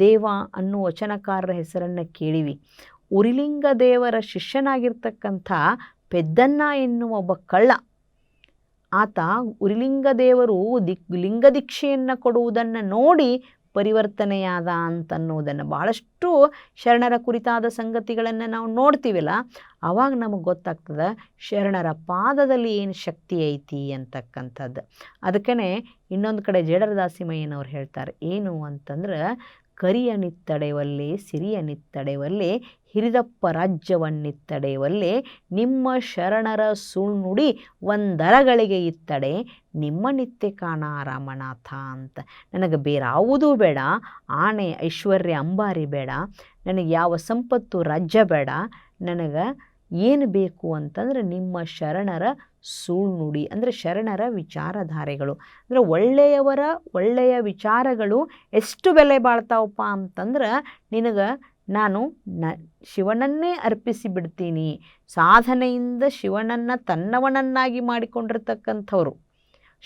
ದೇವ ಅನ್ನೋ ವಚನಕಾರರ ಹೆಸರನ್ನು ಕೇಳಿವಿ. ಉರಿಲಿಂಗ ದೇವರ ಶಿಷ್ಯನಾಗಿರ್ತಕ್ಕಂಥ ಪೆದ್ದನ್ನ ಎನ್ನುವ ಒಬ್ಬ ಕಳ್ಳ, ಆತ ಉರಿಲಿಂಗ ದೇವರು ದಿಕ್, ಲಿಂಗ ದೀಕ್ಷೆಯನ್ನು ಕೊಡುವುದನ್ನು ನೋಡಿ ಪರಿವರ್ತನೆಯಾದ ಅಂತನ್ನುವುದನ್ನು ಭಾಳಷ್ಟು ಶರಣರ ಕುರಿತಾದ ಸಂಗತಿಗಳನ್ನು ನಾವು ನೋಡ್ತೀವಲ್ಲ. ಆವಾಗ ನಮಗೆ ಗೊತ್ತಾಗ್ತದೆ, ಶರಣರ ಪಾದದಲ್ಲಿ ಏನು ಶಕ್ತಿ ಐತಿ ಅಂತಕ್ಕಂಥದ್ದು. ಅದಕ್ಕೇ ಇನ್ನೊಂದು ಕಡೆ ಜೇಡರದಾಸಿಮಯ್ಯನವ್ರು ಹೇಳ್ತಾರೆ, ಏನು ಅಂತಂದ್ರೆ ಕರಿಯ ನಿತ್ತಡೆವಲ್ಲೇ ಸಿರಿಯ ನಿತ್ತಡೆವಲ್ಲೇ ಹಿರಿದಪ್ಪ ರಾಜ್ಯವನ್ನಿತ್ತಡೆವಲ್ಲೇ, ನಿಮ್ಮ ಶರಣರ ಸುಳ್ನುಡಿ ಒಂದರಗಳಿಗೆ ಇತ್ತಡೆ, ನಿಮ್ಮ ನಿತ್ಯ ಕಾಣ ರಾಮನಾಥ ಅಂತ. ನನಗೆ ಬೇರಾವುದೂ ಬೇಡ, ಆಣೆ ಐಶ್ವರ್ಯ ಅಂಬಾರಿ ಬೇಡ, ನನಗೆ ಯಾವ ಸಂಪತ್ತು ರಾಜ್ಯ ಬೇಡ, ನನಗೆ ಏನು ಬೇಕು ಅಂತಂದರೆ ನಿಮ್ಮ ಶರಣರ ಸುಳ್ನುಡಿ ಅಂದರೆ ಶರಣರ ವಿಚಾರಧಾರೆಗಳು. ಅಂದರೆ ಒಳ್ಳೆಯವರ ಒಳ್ಳೆಯ ವಿಚಾರಗಳು ಎಷ್ಟು ಬೆಲೆ ಬಾಳ್ತಾವಪ್ಪ ಅಂತಂದ್ರೆ ನಿನಗೆ ನಾನು ನ, ಶಿವನನ್ನೇ ಅರ್ಪಿಸಿ ಬಿಡ್ತೀನಿ. ಸಾಧನೆಯಿಂದ ಶಿವನನ್ನು ತನ್ನವನನ್ನಾಗಿ ಮಾಡಿಕೊಂಡಿರ್ತಕ್ಕಂಥವರು,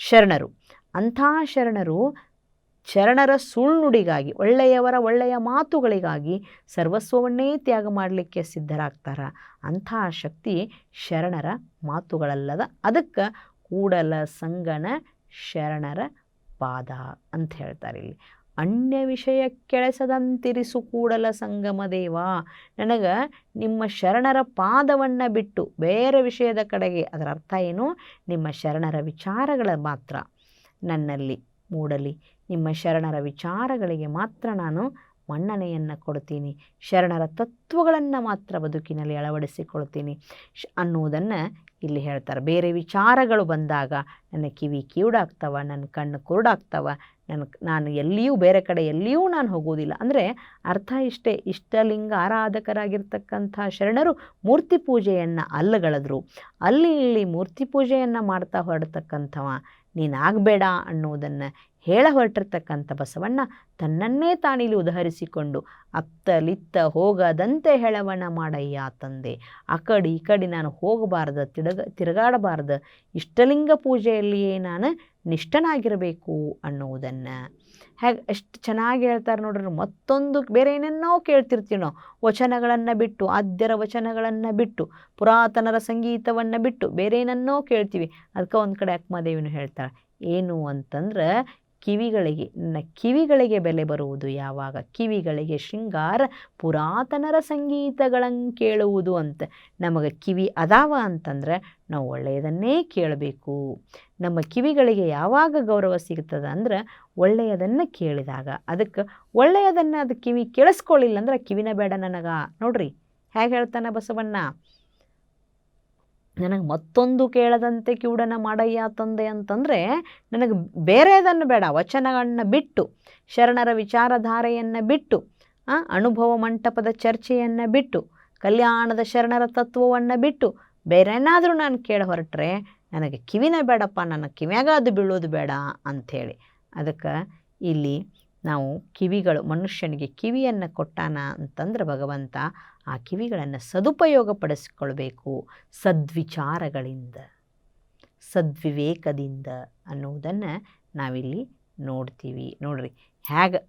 ಶರಣರು. ಅಂಥ ಶರಣರು ಶರಣರ ಸುಳ್ನುಡಿಗಾಗಿ, ಒಳ್ಳೆಯವರ ಒಳ್ಳೆಯ ಮಾತುಗಳಿಗಾಗಿ ಸರ್ವಸ್ವವನ್ನೇ ತ್ಯಾಗ ಮಾಡಲಿಕ್ಕೆ ಸಿದ್ಧರಾಗ್ತಾರ. ಅಂಥ ಶಕ್ತಿ ಶರಣರ ಮಾತುಗಳಲ್ಲದ. ಅದಕ್ಕೆ ಕೂಡಲ ಸಂಗನ ಶರಣರ ಪಾದ ಅಂತ ಹೇಳ್ತಾರೆ ಇಲ್ಲಿ. ಅನ್ಯ ವಿಷಯ ಕೆಳಸದಂತಿರಿಸು ಕೂಡಲ ಸಂಗಮ ದೇವ. ನನಗೆ ನಿಮ್ಮ ಶರಣರ ಪಾದವನ್ನು ಬಿಟ್ಟು ಬೇರೆ ವಿಷಯದ ಕಡೆಗೆ ಅದರ ಅರ್ಥ ಏನು? ನಿಮ್ಮ ಶರಣರ ವಿಚಾರಗಳ ಮಾತ್ರ ನನ್ನಲ್ಲಿ. ಮೂಡಲಿ. ನಿಮ್ಮ ಶರಣರ ವಿಚಾರಗಳಿಗೆ ಮಾತ್ರ ನಾನು ಮನ್ನಣೆಯನ್ನು ಕೊಡ್ತೀನಿ ಶರಣರ ತತ್ವಗಳನ್ನು ಮಾತ್ರ ಬದುಕಿನಲ್ಲಿ ಅಳವಡಿಸಿಕೊಳ್ತೀನಿ ಶ್, ಅನ್ನುವುದನ್ನು ಇಲ್ಲಿ ಹೇಳ್ತಾರೆ. ಬೇರೆ ವಿಚಾರಗಳು ಬಂದಾಗ ನನ್ನ ಕಿವಿ ಕಿವುಡಾಗ್ತವ, ನನ್ನ ಕಣ್ಣು ಕುರುಡಾಗ್ತವ, ನನ್ನ ನಾನು ಎಲ್ಲಿಯೂ, ಬೇರೆ ಕಡೆ ಎಲ್ಲಿಯೂ ನಾನು ಹೋಗುವುದಿಲ್ಲ. ಅಂದರೆ ಅರ್ಥ ಇಷ್ಟೇ. ಇಷ್ಟಲಿಂಗ ಆರಾಧಕರಾಗಿರ್ತಕ್ಕಂಥ ಶರಣರು ಮೂರ್ತಿ ಪೂಜೆಯನ್ನು ಅಲ್ಲಗಳದ್ರು. ಅಲ್ಲಿ ಇಲ್ಲಿ ಮೂರ್ತಿ ಪೂಜೆಯನ್ನು ಮಾಡ್ತಾ ಹೊರಡ್ತಕ್ಕಂಥವ ನೀನಾಗಬೇಡ ಅನ್ನುವುದನ್ನು ಹೇಳ ಹೊರಟಿರ್ತಕ್ಕಂಥ ಬಸವಣ್ಣ ತನ್ನನ್ನೇ ತಾನಿಲಿ ಉದಾಹರಿಸಿಕೊಂಡು, ಅತ್ತಲಿತ್ತ ಹೋಗದಂತೆ ಹೆಳವಣ ಮಾಡಯ್ಯ ತಂದೆ. ಆ ಕಡೆ ಈ ಕಡೆ ನಾನು ಹೋಗಬಾರ್ದು ತಿರುಗ ತಿರುಗಾಡಬಾರ್ದು, ಇಷ್ಟಲಿಂಗ ಪೂಜೆಯಲ್ಲಿಯೇ ನಾನು ನಿಷ್ಠನಾಗಿರಬೇಕು ಅನ್ನುವುದನ್ನು ಹೇಗೆ ಎಷ್ಟು ಚೆನ್ನಾಗಿ ಹೇಳ್ತಾರೆ ನೋಡ್ರಿ ಮತ್ತೊಂದು ಬೇರೆ ಏನೇನೋ ಕೇಳ್ತಿರ್ತೀವಿ ನಾವು. ವಚನಗಳನ್ನು ಬಿಟ್ಟು, ಆದ್ಯರ ವಚನಗಳನ್ನು ಬಿಟ್ಟು, ಪುರಾತನರ ಸಂಗೀತವನ್ನು ಬಿಟ್ಟು ಬೇರೆ ಏನನ್ನೋ ಕೇಳ್ತೀವಿ. ಅದಕ್ಕೆ ಒಂದು ಕಡೆ ಅಕ್ಮದೇವಿನೂ ಹೇಳ್ತಾಳೆ. ಏನು ಅಂತಂದ್ರೆ ಕಿವಿಗಳಿಗೆ ನನ್ನ ಕಿವಿಗಳಿಗೆ ಬೆಲೆ ಬರುವುದು ಯಾವಾಗ? ಕಿವಿಗಳಿಗೆ ಶೃಂಗಾರ ಪುರಾತನರ ಸಂಗೀತಗಳನ್ನು ಕೇಳುವುದು ಅಂತ. ನಮಗೆ ಕಿವಿ ಅದಾವ ಅಂತಂದ್ರೆ ನಾವು ಒಳ್ಳೆಯದನ್ನೇ ಕೇಳಬೇಕು. ನಮ್ಮ ಕಿವಿಗಳಿಗೆ ಯಾವಾಗ ಗೌರವ ಸಿಗ್ತದೆ ಅಂದ್ರೆ ಒಳ್ಳೆಯದನ್ನು ಕೇಳಿದಾಗ. ಅದಕ್ಕೆ ಒಳ್ಳೆಯದನ್ನು ಅದು ಕಿವಿ ಕೇಳಿಸ್ಕೊಳ್ಳಿಲ್ಲ ಅಂದ್ರೆ ಕಿವಿನ ಬೇಡ ನನಗೆ. ನೋಡ್ರಿ ಹೇಗೆ ಹೇಳ್ತಾನೆ ಬಸವಣ್ಣ? ನನಗೆ ಮತ್ತೊಂದು ಕೇಳದಂತೆ ಕಿವುಡನ ಮಾಡಯ್ಯ ತಂದೆ ಅಂತಂದರೆ, ನನಗೆ ಬೇರೆದನ್ನು ಬೇಡ ವಚನಗಳನ್ನ ಬಿಟ್ಟು, ಶರಣರ ವಿಚಾರಧಾರೆಯನ್ನು ಬಿಟ್ಟು ಅನುಭವ ಮಂಟಪದ ಚರ್ಚೆಯನ್ನು ಬಿಟ್ಟು, ಕಲ್ಯಾಣದ ಶರಣರ ತತ್ವವನ್ನು ಬಿಟ್ಟು, ಬೇರೆನಾದರೂ ನಾನು ಕೇಳ ಹೊರಟ್ರೆ ನನಗೆ ಕಿವಿನ ಬೇಡಪ್ಪ, ನನ್ನ ಕಿವ್ಯಾಗ ಅದು ಬೀಳೋದು ಬೇಡ ಅಂಥೇಳಿ ಅದಕ್ಕೆ ಇಲ್ಲಿ ನಾವು ಕಿವಿಗಳು ಮನುಷ್ಯನಿಗೆ ಕಿವಿಯನ್ನು ಕೊಟ್ಟಾನ ಅಂತಂದ್ರೆ ಭಗವಂತ ಆ ಕಿವಿಗಳನ್ನು ಸದುಪಯೋಗಪಡಿಸಿಕೊಳ್ಬೇಕು. ಸದ್ವಿಚಾರಗಳಿಂದ, ಸದ್ವಿವೇಕದಿಂದ ಅನ್ನುವುದನ್ನು ನಾವಿಲ್ಲಿ ನೋಡ್ತೀವಿ. ನೋಡ್ರಿ ಹೇಗೆ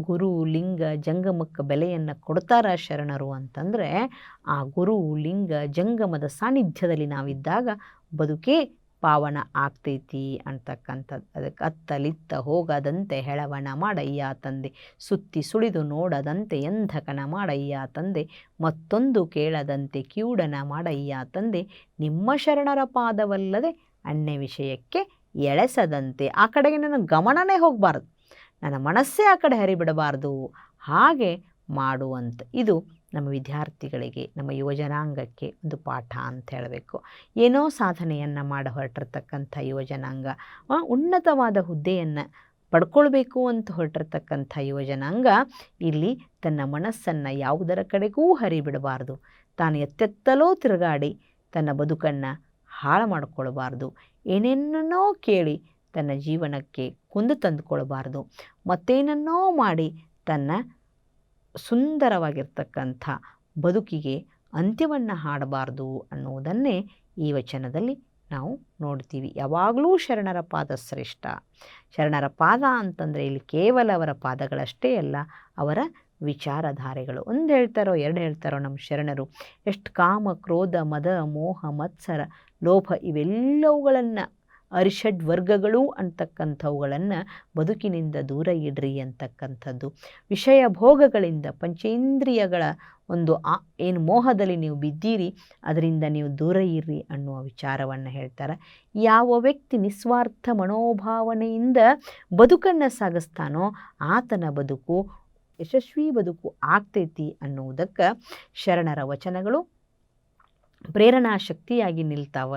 ಗುರು, ಲಿಂಗ, ಜಂಗಮಕ್ಕೆ ಬೆಲೆಯನ್ನು ಕೊಡ್ತಾರ ಶರಣರು ಅಂತಂದರೆ, ಆ ಗುರು, ಲಿಂಗ, ಜಂಗಮದ ಸಾನ್ನಿಧ್ಯದಲ್ಲಿ ನಾವಿದ್ದಾಗ ಬದುಕೇ ಪಾವನ ಆಗ್ತೈತಿ ಅಂತಕ್ಕಂಥದ್ದು ಅದಕ್ಕೆ ಅತ್ತಲಿತ್ತ ಹೋಗದಂತೆ ಹೆಳವಣ ಮಾಡಯ್ಯ ತಂದೆ. ಸುತ್ತಿ ಸುಳಿದು ನೋಡದಂತೆ ಎಂಧಕನ ಮಾಡಯ್ಯ ತಂದೆ. ಮತ್ತೊಂದು ಕೇಳದಂತೆ ಕಿವುಡನ ಮಾಡಯ್ಯ ತಂದೆ. ನಿಮ್ಮ ಶರಣರ ಪಾದವಲ್ಲದೆ ಅನ್ಯ ವಿಷಯಕ್ಕೆ ಎಳೆಸದಂತೆ ಆ ಕಡೆಗೆ ನನ್ನ ಗಮನನೇ ಹೋಗಬಾರ್ದು. ನನ್ನ ಮನಸ್ಸೇ ಆ ಕಡೆ ಹರಿಬಿಡಬಾರ್ದು. ಹಾಗೆ ಮಾಡುವಂತ. ಇದು ನಮ್ಮ ವಿದ್ಯಾರ್ಥಿಗಳಿಗೆ, ನಮ್ಮ ಯುವಜನಾಂಗಕ್ಕೆ ಒಂದು ಪಾಠ ಅಂತ ಹೇಳಬೇಕು. ಏನೋ ಸಾಧನೆಯನ್ನು ಮಾಡ ಹೊರಟಿರ್ತಕ್ಕಂಥ ಯುವಜನಾಂಗ ಉನ್ನತವಾದ ಹುದ್ದೆಯನ್ನು ಪಡ್ಕೊಳ್ಬೇಕು ಅಂತ ಹೊರಟಿರ್ತಕ್ಕಂಥ ಯುವಜನಾಂಗ ಇಲ್ಲಿ ತನ್ನ ಮನಸ್ಸನ್ನು ಯಾವುದರ ಕಡೆಗೂ ಹರಿಬಿಡಬಾರ್ದು. ತಾನು ಎತ್ತೆತ್ತಲೋ ತಿರುಗಾಡಿ ತನ್ನ ಬದುಕನ್ನು ಹಾಳು ಮಾಡಿಕೊಳ್ಬಾರ್ದು. ಏನೇನನ್ನೋ ಕೇಳಿ ತನ್ನ ಜೀವನಕ್ಕೆ ಕುಂದು ತಂದುಕೊಳ್ಬಾರ್ದು. ಮತ್ತೇನನ್ನೋ ಮಾಡಿ ತನ್ನ ಸುಂದರವಾಗಿರ್ತಕ್ಕಂಥ ಬದುಕಿಗೆ ಅಂತ್ಯವನ್ನು ಹಾಡಬಾರ್ದು ಅನ್ನುವುದನ್ನೇ ಈ ವಚನದಲ್ಲಿ ನಾವು ನೋಡ್ತೀವಿ. ಯಾವಾಗಲೂ ಶರಣರ ಪಾದ ಶ್ರೇಷ್ಠ. ಶರಣರ ಪಾದ ಅಂತಂದರೆ ಇಲ್ಲಿ ಕೇವಲ ಅವರ ಪಾದಗಳಷ್ಟೇ ಅಲ್ಲ, ಅವರ ವಿಚಾರಧಾರೆಗಳು. ಒಂದು ಹೇಳ್ತಾರೋ, ಎರಡು ಹೇಳ್ತಾರೋ ನಮ್ಮ ಶರಣರು, ಎಷ್ಟು ಕಾಮ, ಕ್ರೋಧ, ಮದ, ಮೋಹ, ಮತ್ಸರ, ಲೋಭ ಇವೆಲ್ಲವುಗಳನ್ನು ಅರಿಷಡ್ ವರ್ಗಗಳು ಅಂತಕ್ಕಂಥವುಗಳನ್ನು ಬದುಕಿನಿಂದ ದೂರ ಇಡ್ರಿ ಅಂತಕ್ಕಂಥದ್ದು. ವಿಷಯ ಭೋಗಗಳಿಂದ ಪಂಚೇಂದ್ರಿಯಗಳ ಒಂದು ಆ, ಏನು ಮೋಹದಲ್ಲಿ ನೀವು ಬಿದ್ದೀರಿ, ಅದರಿಂದ ನೀವು ದೂರ ಇರ್ರಿ ಅನ್ನುವ ವಿಚಾರವನ್ನು ಹೇಳ್ತಾರೆ. ಯಾವ ವ್ಯಕ್ತಿ ನಿಸ್ವಾರ್ಥ ಮನೋಭಾವನೆಯಿಂದ ಬದುಕನ್ನು ಸಾಗಿಸ್ತಾನೋ ಆತನ ಬದುಕು ಯಶಸ್ವಿ ಬದುಕು ಆಗ್ತೈತಿ ಅನ್ನುವುದಕ್ಕೆ ಶರಣರ ವಚನಗಳು ಪ್ರೇರಣಾ ಶಕ್ತಿಯಾಗಿ ನಿಲ್ತಾವ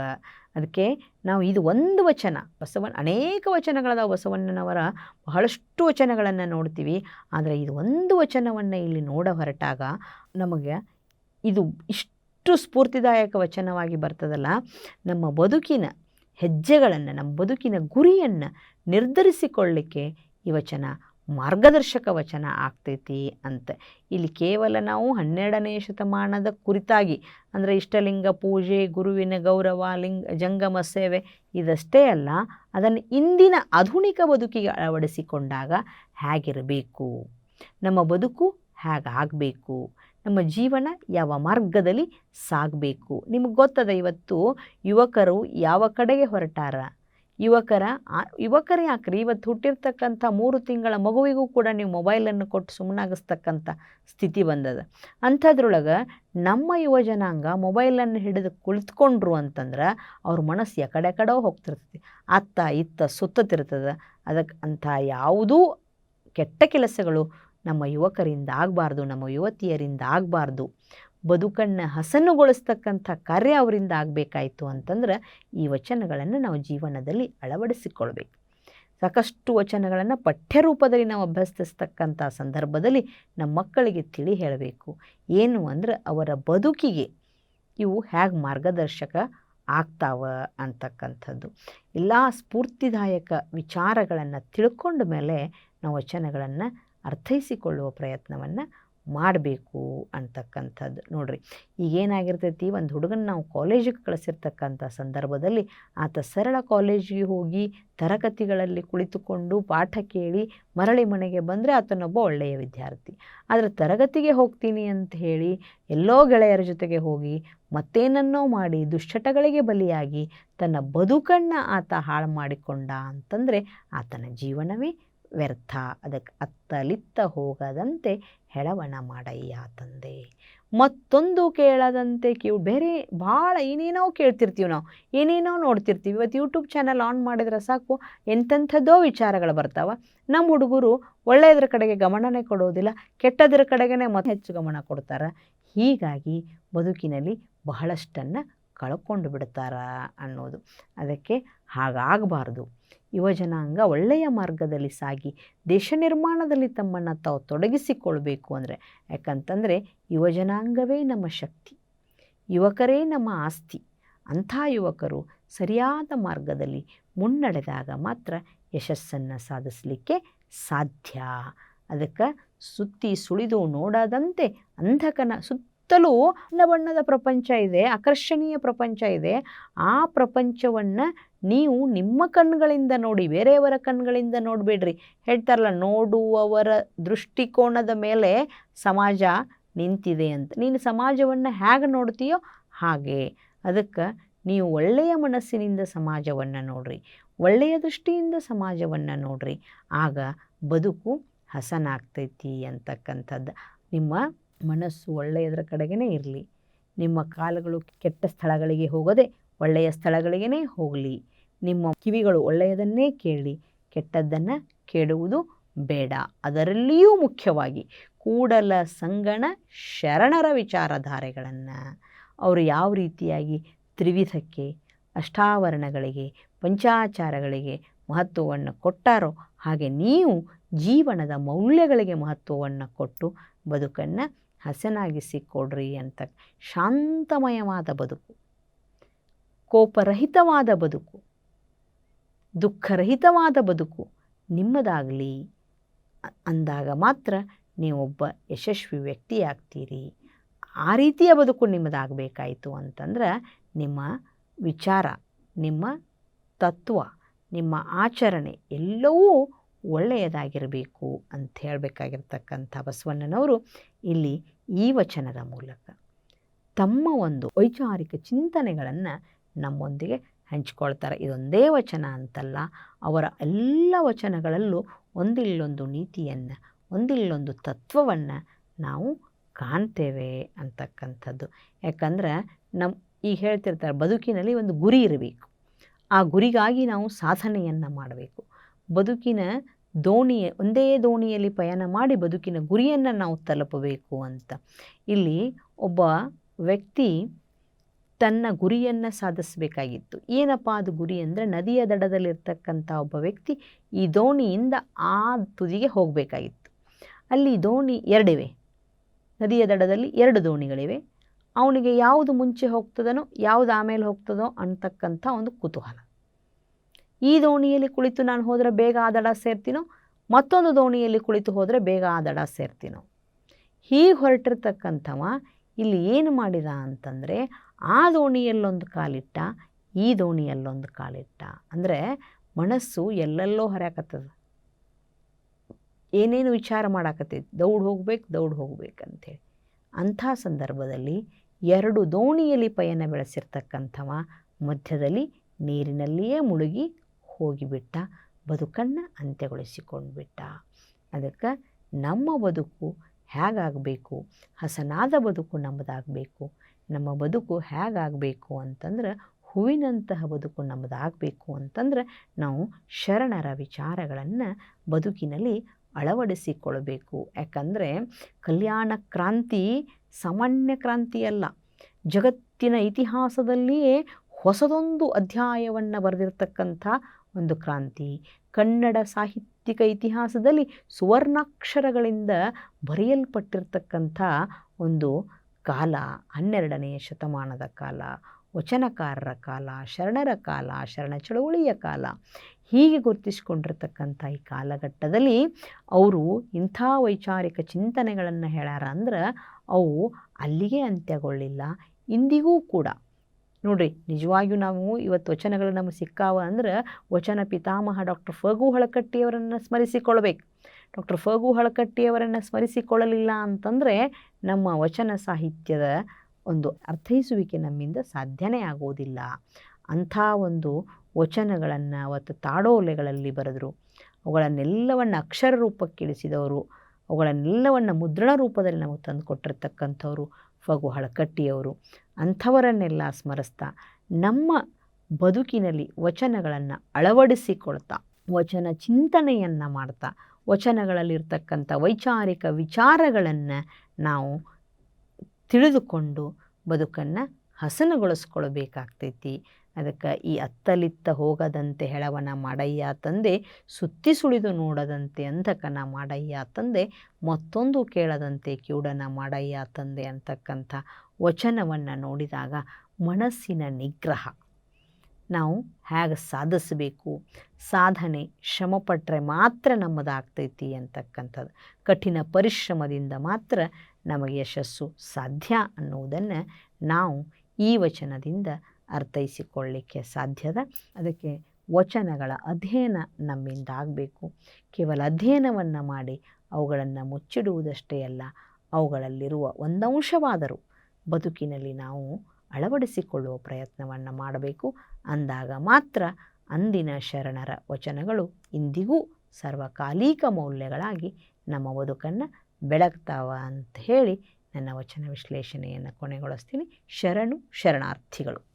ಅದಕ್ಕೆ ನಾವು ಇದು ಒಂದು ವಚನ ಬಸವಣ್ಣ ಅನೇಕ ವಚನಗಳದಾವ ಬಸವಣ್ಣನವರ ಬಹಳಷ್ಟು ವಚನಗಳನ್ನು ನೋಡ್ತೀವಿ. ಆದರೆ ಇದು ಒಂದು ವಚನವನ್ನು ಇಲ್ಲಿ ನೋಡ ಹೊರಟಾಗ ನಮಗೆ ಇದು ಇಷ್ಟು ಸ್ಫೂರ್ತಿದಾಯಕ ವಚನವಾಗಿ ಬರ್ತದಲ್ಲ, ನಮ್ಮ ಬದುಕಿನ ಹೆಜ್ಜೆಗಳನ್ನು, ನಮ್ಮ ಬದುಕಿನ ಗುರಿಯನ್ನು ನಿರ್ಧರಿಸಿಕೊಳ್ಳಲಿಕ್ಕೆ ಈ ವಚನ ಮಾರ್ಗದರ್ಶಕ ವಚನ ಆಗ್ತೈತಿ ಅಂತ. ಇಲ್ಲಿ ಕೇವಲ ನಾವು ಹನ್ನೆರಡನೇ ಶತಮಾನದ ಕುರಿತಾಗಿ, ಅಂದರೆ ಇಷ್ಟಲಿಂಗ ಪೂಜೆ, ಗುರುವಿನ ಗೌರವ, ಲಿಂಗ, ಜಂಗಮ ಸೇವೆ ಇದಷ್ಟೇ ಅಲ್ಲ, ಅದನ್ನು ಇಂದಿನ ಆಧುನಿಕ ಬದುಕಿಗೆ ಅಳವಡಿಸಿಕೊಂಡಾಗ ಹೇಗಿರಬೇಕು? ನಮ್ಮ ಬದುಕು ಹೇಗಾಗಬೇಕು? ನಮ್ಮ ಜೀವನ ಯಾವ ಮಾರ್ಗದಲ್ಲಿ ಸಾಗಬೇಕು? ನಿಮಗೆ ಗೊತ್ತದ ಇವತ್ತು ಯುವಕರು ಯಾವ ಕಡೆಗೆ ಹೊರಟಾರ? ಯುವಕರ ಯುವಕರೇ ಯಾಕ್ರಿ? ಇವತ್ತು ಹುಟ್ಟಿರ್ತಕ್ಕಂಥ ಮೂರು ತಿಂಗಳ ಮಗುವಿಗೂ ಕೂಡ ನೀವು ಮೊಬೈಲನ್ನು ಕೊಟ್ಟು ಸುಮ್ಮನಾಗಿಸ್ತಕ್ಕಂಥ ಸ್ಥಿತಿ ಬಂದದ. ಅಂಥದ್ರೊಳಗೆ ನಮ್ಮ ಯುವ ಜನಾಂಗ ಮೊಬೈಲನ್ನು ಹಿಡಿದು ಕುಳಿತುಕೊಂಡ್ರು ಅಂತಂದ್ರೆ ಅವ್ರ ಮನಸ್ಸು ಎಕಡೆ ಕಡೆ ಹೋಗ್ತಿರ್ತೈತಿ. ಅತ್ತ ಇತ್ತ ಸುತ್ತತಿರ್ತದೆ. ಅದಕ್ಕೆ ಅಂಥ ಯಾವುದೂ ಕೆಟ್ಟ ಕೆಲಸಗಳು ನಮ್ಮ ಯುವಕರಿಂದ ಆಗಬಾರ್ದು, ನಮ್ಮ ಯುವತಿಯರಿಂದ ಆಗಬಾರ್ದು. ಬದುಕನ್ನು ಹಸನುಗೊಳಿಸ್ತಕ್ಕಂಥ ಕಾರ್ಯ ಅವರಿಂದ ಆಗಬೇಕಾಯಿತು ಅಂತಂದ್ರೆ ಈ ವಚನಗಳನ್ನು ನಾವು ಜೀವನದಲ್ಲಿ ಅಳವಡಿಸಿಕೊಳ್ಬೇಕು. ಸಾಕಷ್ಟು ವಚನಗಳನ್ನು ಪಠ್ಯರೂಪದಲ್ಲಿ ನಾವು ಅಭ್ಯಸಿಸ್ತಕ್ಕಂಥ ಸಂದರ್ಭದಲ್ಲಿ ನಮ್ಮ ಮಕ್ಕಳಿಗೆ ತಿಳಿ ಹೇಳಬೇಕು. ಏನು ಅಂದರೆ ಅವರ ಬದುಕಿಗೆ ಇವು ಹೇಗೆ ಮಾರ್ಗದರ್ಶಕ ಆಗ್ತಾವ ಅಂತಕ್ಕಂಥದ್ದು. ಎಲ್ಲ ಸ್ಫೂರ್ತಿದಾಯಕ ವಿಚಾರಗಳನ್ನು ತಿಳ್ಕೊಂಡ ಮೇಲೆ ನಾವು ವಚನಗಳನ್ನು ಅರ್ಥೈಸಿಕೊಳ್ಳುವ ಪ್ರಯತ್ನವನ್ನು ಮಾಡಬೇಕು ಅಂತಕ್ಕಂಥದ್ದು. ನೋಡಿರಿ ಈಗೇನಾಗಿರ್ತೈತಿ ಒಂದು ಹುಡುಗನ ನಾವು ಕಾಲೇಜಿಗೆ ಕಳಿಸಿರ್ತಕ್ಕಂಥ ಸಂದರ್ಭದಲ್ಲಿ ಆತ ಸರಳ ಕಾಲೇಜಿಗೆ ಹೋಗಿ ತರಗತಿಗಳಲ್ಲಿ ಕುಳಿತುಕೊಂಡು ಪಾಠ ಕೇಳಿ ಮರಳಿ ಮನೆಗೆ ಬಂದರೆ ಆತನೊಬ್ಬ ಒಳ್ಳೆಯ ವಿದ್ಯಾರ್ಥಿ. ಆದರೆ ತರಗತಿಗೆ ಹೋಗ್ತೀನಿ ಅಂತ ಹೇಳಿ ಎಲ್ಲೋ ಗೆಳೆಯರ ಜೊತೆಗೆ ಹೋಗಿ ಮತ್ತೇನನ್ನೋ ಮಾಡಿ ದುಶ್ಚಟಗಳಿಗೆ ಬಲಿಯಾಗಿ ತನ್ನ ಬದುಕನ್ನು ಆತ ಹಾಳು ಮಾಡಿಕೊಂಡ ಅಂತಂದರೆ ಆತನ ಜೀವನವೇ ವ್ಯರ್ಥ. ಅದಕ್ಕೆ ಅತ್ತಲಿತ್ತ ಹೋಗದಂತೆ ಹೆಳವಣ ಮಾಡಯ್ಯ ತಂದೆ. ಮತ್ತೊಂದು ಕೇಳದಂತೆ ಕಿವು ಬೇರೆ ಭಾಳ ಏನೇನೋ ಕೇಳ್ತಿರ್ತೀವಿ ನಾವು. ಏನೇನೋ ನೋಡ್ತಿರ್ತೀವಿ. ಇವತ್ತು ಯೂಟ್ಯೂಬ್ ಚಾನಲ್ ಆನ್ ಮಾಡಿದ್ರೆ ಸಾಕು. ಎಂಥೆಂಥದ್ದೋ ವಿಚಾರಗಳು ಬರ್ತಾವೆ. ನಮ್ಮ ಹುಡುಗರು ಒಳ್ಳೆಯದ್ರ ಕಡೆಗೆ ಗಮನನೇ ಕೊಡೋದಿಲ್ಲ. ಕೆಟ್ಟದ್ರ ಕಡೆಗೆ ಮತ್ತೆ ಹೆಚ್ಚು ಗಮನ ಕೊಡ್ತಾರೆ. ಹೀಗಾಗಿ ಬದುಕಿನಲ್ಲಿ ಬಹಳಷ್ಟನ್ನು ಕಳ್ಕೊಂಡು ಬಿಡ್ತಾರ ಅನ್ನೋದು. ಅದಕ್ಕೆ ಹಾಗಾಗಬಾರ್ದು. ಯುವಜನಾಂಗ ಒಳ್ಳೆಯ ಮಾರ್ಗದಲ್ಲಿ ಸಾಗಿ, ದೇಶ ನಿರ್ಮಾಣದಲ್ಲಿ ತಮ್ಮನ್ನು ತಾವು ತೊಡಗಿಸಿಕೊಳ್ಬೇಕು ಅಂದರೆ. ಯಾಕಂತಂದರೆ ಯುವಜನಾಂಗವೇ ನಮ್ಮ ಶಕ್ತಿ, ಯುವಕರೇ ನಮ್ಮ ಆಸ್ತಿ. ಅಂಥ ಯುವಕರು ಸರಿಯಾದ ಮಾರ್ಗದಲ್ಲಿ ಮುನ್ನಡೆದಾಗ ಮಾತ್ರ ಯಶಸ್ಸನ್ನು ಸಾಧಿಸಲಿಕ್ಕೆ ಸಾಧ್ಯ. ಅದಕ್ಕೆ ಸುತ್ತಿ ಸುಳಿದು ನೋಡದಂತೆ ಅಂಧಕನ ಸುತ್ತಲೂ ಬಣ್ಣ ಬಣ್ಣದ ಪ್ರಪಂಚ ಇದೆ, ಆಕರ್ಷಣೀಯ ಪ್ರಪಂಚ ಇದೆ. ಆ ಪ್ರಪಂಚವನ್ನು ನೀವು ನಿಮ್ಮ ಕಣ್ಗಳಿಂದ ನೋಡಿ, ಬೇರೆಯವರ ಕಣ್ಗಳಿಂದ ನೋಡಬೇಡ್ರಿ. ಹೇಳ್ತಾರಲ್ಲ, ನೋಡುವವರ ದೃಷ್ಟಿಕೋನದ ಮೇಲೆ ಸಮಾಜ ನಿಂತಿದೆ ಅಂತ. ನೀನು ಸಮಾಜವನ್ನು ಹೇಗೆ ನೋಡ್ತೀಯೋ ಹಾಗೆ. ಅದಕ್ಕೆ ನೀವು ಒಳ್ಳೆಯ ಮನಸ್ಸಿನಿಂದ ಸಮಾಜವನ್ನು ನೋಡ್ರಿ. ಒಳ್ಳೆಯ ದೃಷ್ಟಿಯಿಂದ ಸಮಾಜವನ್ನು ನೋಡ್ರಿ. ಆಗ ಬದುಕು ಹಸನಾಗ್ತೈತಿ ಅಂತಕ್ಕಂಥದ್ದು. ನಿಮ್ಮ ಮನಸ್ಸು ಒಳ್ಳೆಯದರ ಕಡೆಗೇ ಇರಲಿ. ನಿಮ್ಮ ಕಾಲುಗಳು ಕೆಟ್ಟ ಸ್ಥಳಗಳಿಗೆ ಹೋಗದೆ ಒಳ್ಳೆಯ ಸ್ಥಳಗಳಿಗೇ ಹೋಗಲಿ. ನಿಮ್ಮ ಕಿವಿಗಳು ಒಳ್ಳೆಯದನ್ನೇ ಕೇಳಿ. ಕೆಟ್ಟದ್ದನ್ನು ಕೇಳುವುದು ಬೇಡ. ಅದರಲ್ಲಿಯೂ ಮುಖ್ಯವಾಗಿ ಕೂಡಲ ಸಂಗಣ ಶರಣರ ವಿಚಾರಧಾರೆಗಳನ್ನು. ಅವರು ಯಾವ ರೀತಿಯಾಗಿ ತ್ರಿವಿಧಕ್ಕೆ, ಅಷ್ಟಾವರಣಗಳಿಗೆ, ಪಂಚಾಚಾರಗಳಿಗೆ ಮಹತ್ವವನ್ನು ಕೊಟ್ಟಾರೋ ಹಾಗೆ ನೀವು ಜೀವನದ ಮೌಲ್ಯಗಳಿಗೆ ಮಹತ್ವವನ್ನು ಕೊಟ್ಟು ಬದುಕನ್ನು ಹಸನಾಗಿಸಿಕೊಡ್ರಿ ಅಂತ ಶಾಂತಮಯವಾದ ಬದುಕು, ಕೋಪರಹಿತವಾದ ಬದುಕು, ದುಃಖರಹಿತವಾದ ಬದುಕು ನಿಮ್ಮದಾಗಲಿ. ಅಂದಾಗ ಮಾತ್ರ ನೀವೊಬ್ಬ ಯಶಸ್ವಿ ವ್ಯಕ್ತಿಯಾಗ್ತೀರಿ. ಆ ರೀತಿಯ ಬದುಕು ನಿಮ್ಮದಾಗಬೇಕಾಯಿತು ಅಂತಂದ್ರೆ ನಿಮ್ಮ ವಿಚಾರ, ನಿಮ್ಮ ತತ್ವ, ನಿಮ್ಮ ಆಚರಣೆ ಎಲ್ಲವೂ ಒಳ್ಳೆಯದಾಗಿರಬೇಕು ಅಂತ ಹೇಳಬೇಕಾಗಿರ್ತಕ್ಕಂಥ ಬಸವಣ್ಣನವರು ಇಲ್ಲಿ ಈ ವಚನದ ಮೂಲಕ ತಮ್ಮ ಒಂದು ವೈಚಾರಿಕ ಚಿಂತನೆಗಳನ್ನು ನಮ್ಮೊಂದಿಗೆ ಹಂಚ್ಕೊಳ್ತಾರೆ. ಇದೊಂದೇ ವಚನ ಅಂತಲ್ಲ, ಅವರ ಎಲ್ಲ ವಚನಗಳಲ್ಲೂ ಒಂದಿಲ್ಲೊಂದು ನೀತಿಯನ್ನು, ಒಂದಿಲ್ಲೊಂದು ತತ್ವವನ್ನು ನಾವು ಕಾಣ್ತೇವೆ ಅಂತಕ್ಕಂಥದ್ದು. ಯಾಕಂದ್ರೆ ನಮ್ಮ ಈಗ ಹೇಳ್ತಿರ್ತಾರೆ, ಬದುಕಿನಲ್ಲಿ ಒಂದು ಗುರಿ ಇರಬೇಕು. ಆ ಗುರಿಗಾಗಿ ನಾವು ಸಾಧನೆಯನ್ನು ಮಾಡಬೇಕು. ಬದುಕಿನ ದೋಣಿ, ಒಂದೇ ದೋಣಿಯಲ್ಲಿ ಪಯಣ ಮಾಡಿ ಬದುಕಿನ ಗುರಿಯನ್ನು ನಾವು ತಲುಪಬೇಕು ಅಂತ. ಇಲ್ಲಿ ಒಬ್ಬ ವ್ಯಕ್ತಿ ತನ್ನ ಗುರಿಯನ್ನು ಸಾಧಿಸಬೇಕಾಗಿತ್ತು. ಏನಪ್ಪ ಅದು ಗುರಿ ಅಂದರೆ ನದಿಯ ದಡದಲ್ಲಿರ್ತಕ್ಕಂಥ ಒಬ್ಬ ವ್ಯಕ್ತಿ ಈ ದೋಣಿಯಿಂದ ಆ ತುದಿಗೆ ಹೋಗಬೇಕಾಗಿತ್ತು. ಅಲ್ಲಿ ದೋಣಿ ಎರಡಿವೆ. ನದಿಯ ದಡದಲ್ಲಿ ಎರಡು ದೋಣಿಗಳಿವೆ. ಅವನಿಗೆ ಯಾವುದು ಮುಂಚೆ ಹೋಗ್ತದನೋ, ಯಾವುದು ಆಮೇಲೆ ಹೋಗ್ತದೋ ಅಂತಕ್ಕಂಥ ಒಂದು ಕುತೂಹಲ. ಈ ದೋಣಿಯಲ್ಲಿ ಕುಳಿತು ನಾನು ಹೋದರೆ ಬೇಗ ಆ ದಡ ಸೇರ್ತೀನೋ? ಮತ್ತೊಂದು ದೋಣಿಯಲ್ಲಿ ಕುಳಿತು ಹೋದರೆ ಬೇಗ ಆ ದಡ ಸೇರ್ತೀನೋ? ಹೀಗೆ ಹೊರಟಿರ್ತಕ್ಕಂಥವ ಇಲ್ಲಿ ಏನು ಮಾಡಿದ ಅಂತಂದರೆ, ಆ ದೋಣಿಯಲ್ಲೊಂದು ಕಾಲಿಟ್ಟ, ಈ ದೋಣಿಯಲ್ಲೊಂದು ಕಾಲಿಟ್ಟ. ಅಂದರೆ ಮನಸ್ಸು ಎಲ್ಲೆಲ್ಲೋ ಹರಿಯಾಕತ್ತದ. ಏನೇನು ವಿಚಾರ ಮಾಡಾಕತ್ತೈತಿ ದೌಡ್ ಹೋಗ್ಬೇಕು, ದೌಡ್ ಹೋಗ್ಬೇಕಂಥೇಳಿ ಅಂಥ ಸಂದರ್ಭದಲ್ಲಿ ಎರಡು ದೋಣಿಯಲ್ಲಿ ಪಯಣ ಬೆಳೆಸಿರ್ತಕ್ಕಂಥವ ಮಧ್ಯದಲ್ಲಿ ನೀರಿನಲ್ಲಿಯೇ ಮುಳುಗಿ ಹೋಗಿಬಿಟ್ಟ, ಬದುಕನ್ನು ಅಂತ್ಯಗೊಳಿಸಿಕೊಂಡ್ಬಿಟ್ಟ. ಅದಕ್ಕೆ ನಮ್ಮ ಬದುಕು ಹೇಗಾಗಬೇಕು ಹಸನಾದ ಬದುಕು ನಮ್ಮದಾಗಬೇಕು ನಮ್ಮ ಬದುಕು ಹೇಗಾಗಬೇಕು ಅಂತಂದ್ರೆ ಹೂವಿನಂತಹ ಬದುಕು ನಮ್ಮದಾಗಬೇಕು ಅಂತಂದ್ರೆ ನಾವು ಶರಣರ ವಿಚಾರಗಳನ್ನು ಬದುಕಿನಲ್ಲಿ ಅಳವಡಿಸಿಕೊಳ್ಬೇಕು. ಯಾಕಂದರೆ ಕಲ್ಯಾಣ ಕ್ರಾಂತಿ ಸಾಮಾನ್ಯ ಕ್ರಾಂತಿ ಅಲ್ಲ ಜಗತ್ತಿನ ಇತಿಹಾಸದಲ್ಲಿಯೇ ಹೊಸದೊಂದು ಅಧ್ಯಾಯವನ್ನು ಬರೆದಿರ್ತಕ್ಕಂಥ ಒಂದು ಕ್ರಾಂತಿ. ಕನ್ನಡ ಸಾಹಿತ್ಯಿಕ ಇತಿಹಾಸದಲ್ಲಿ ಸುವರ್ಣಾಕ್ಷರಗಳಿಂದ ಬರೆಯಲ್ಪಟ್ಟಿರ್ತಕ್ಕಂಥ ಒಂದು ಕಾಲ ಹನ್ನೆರಡನೆಯ ಶತಮಾನದ ಕಾಲ, ವಚನಕಾರರ ಕಾಲ, ಶರಣರ ಕಾಲ, ಶರಣ ಚಳವಳಿಯ ಕಾಲ, ಹೀಗೆ ಗುರುತಿಸ್ಕೊಂಡಿರ್ತಕ್ಕಂಥ ಈ ಕಾಲಘಟ್ಟದಲ್ಲಿ ಅವರು ಇಂಥ ವೈಚಾರಿಕ ಚಿಂತನೆಗಳನ್ನು ಹೇಳ್ಯಾರ ಅಂದ್ರೆ ಅವು ಅಲ್ಲಿಗೆ ಅಂತ್ಯಗೊಳ್ಳಿಲ್ಲ, ಇಂದಿಗೂ ಕೂಡ. ನೋಡ್ರಿ ನಿಜವಾಗಿಯೂ ನಾವು ಇವತ್ತು ವಚನಗಳು ನಮಗೆ ಸಿಕ್ಕಾವ ಅಂದ್ರೆ ವಚನ ಪಿತಾಮಹ ಡಾಕ್ಟರ್ ಫಗು ಹಳಕಟ್ಟಿಯವರನ್ನು ಸ್ಮರಿಸಿಕೊಳ್ಬೇಕು ಡಾಕ್ಟರ್ ಫಗು ಹಳಕಟ್ಟಿಯವರನ್ನು ಸ್ಮರಿಸಿಕೊಳ್ಳಲಿಲ್ಲ ಅಂತಂದರೆ ನಮ್ಮ ವಚನ ಸಾಹಿತ್ಯದ ಒಂದು ಅರ್ಥೈಸುವಿಕೆ ನಮ್ಮಿಂದ ಸಾಧ್ಯನೇ ಆಗೋದಿಲ್ಲ. ಅಂಥ ಒಂದು ವಚನಗಳನ್ನು ಅವತ್ತು ತಾಡೋಲೆಗಳಲ್ಲಿ ಬರೆದರು. ಅವುಗಳನ್ನೆಲ್ಲವನ್ನು ಅಕ್ಷರ ರೂಪಕ್ಕಿಳಿಸಿದವರು. ಅವುಗಳನ್ನೆಲ್ಲವನ್ನು ಮುದ್ರಣ ರೂಪದಲ್ಲಿ ನಮಗೆ ತಂದು ಕೊಟ್ಟಿರ್ತಕ್ಕಂಥವರು ಫಗು ಹಳಕಟ್ಟಿಯವರು. ಅಂಥವರನ್ನೆಲ್ಲ ಸ್ಮರಿಸ್ತಾ. ನಮ್ಮ ಬದುಕಿನಲ್ಲಿ ವಚನಗಳನ್ನು ಅಳವಡಿಸಿಕೊಳ್ತಾ, ವಚನ ಚಿಂತನೆಯನ್ನು ಮಾಡ್ತಾ, ವಚನಗಳಲ್ಲಿರ್ತಕ್ಕಂಥ ವೈಚಾರಿಕ ವಿಚಾರಗಳನ್ನು ನಾವು ತಿಳಿದುಕೊಂಡು ಬದುಕನ್ನು ಹಸನುಗೊಳಿಸ್ಕೊಳ್ಬೇಕಾಗ್ತೈತಿ. ಅದಕ್ಕೆ ಈ ಅತ್ತಲಿತ್ತ ಹೋಗದಂತೆ ಹೆಳವನ ಮಾಡಯ್ಯ ತಂದೆ, ಸುತ್ತಿ ಸುಳಿದು ನೋಡದಂತೆ ಅಂಧಕನ ಮಾಡಯ್ಯ ತಂದೆ, ಮತ್ತೊಂದು ಕೇಳದಂತೆ ಕಿವುಡನ ಮಾಡಯ್ಯ ತಂದೆ ಅಂತಕ್ಕಂಥ ವಚನವನ್ನು ನೋಡಿದಾಗ ಮನಸ್ಸಿನ ನಿಗ್ರಹ. ನಾವು ಹೇಗೆ ಸಾಧಿಸಬೇಕು? ಸಾಧನೆ ಶ್ರಮಪಟ್ಟರೆ ಮಾತ್ರ ನಮ್ಮದಾಗ್ತೈತಿ ಅಂತಕ್ಕಂಥದ್ದು. ಕಠಿಣ ಪರಿಶ್ರಮದಿಂದ ಮಾತ್ರ ನಮಗೆ ಯಶಸ್ಸು ಸಾಧ್ಯ ಅನ್ನುವುದನ್ನು ನಾವು ಈ ವಚನದಿಂದ ಅರ್ಥೈಸಿಕೊಳ್ಳಲಿಕ್ಕೆ ಸಾಧ್ಯದ. ಅದಕ್ಕೆ ವಚನಗಳ ಅಧ್ಯಯನ ನಮ್ಮಿಂದ ಆಗಬೇಕು. ಕೇವಲ ಅಧ್ಯಯನವನ್ನು ಮಾಡಿ ಅವುಗಳನ್ನು ಮುಚ್ಚಿಡುವುದಷ್ಟೇ ಅಲ್ಲ, ಅವುಗಳಲ್ಲಿರುವ ಒಂದಂಶವಾದರೂ ಬದುಕಿನಲ್ಲಿ ನಾವು ಅಳವಡಿಸಿಕೊಳ್ಳುವ ಪ್ರಯತ್ನವನ್ನು ಮಾಡಬೇಕು. ಅಂದಾಗ ಮಾತ್ರ ಅಂದಿನ ಶರಣರ ವಚನಗಳು ಇಂದಿಗೂ ಸರ್ವಕಾಲಿಕ ಮೌಲ್ಯಗಳಾಗಿ ನಮ್ಮ ಬದುಕನ್ನು ಬೆಳಗ್ತಾವ ಅಂತ ಹೇಳಿ ನನ್ನ ವಚನ ವಿಶ್ಲೇಷಣೆಯನ್ನು ಕೊನೆಗೊಳಿಸ್ತೀನಿ. ಶರಣು ಶರಣಾರ್ಥಿಗಳು.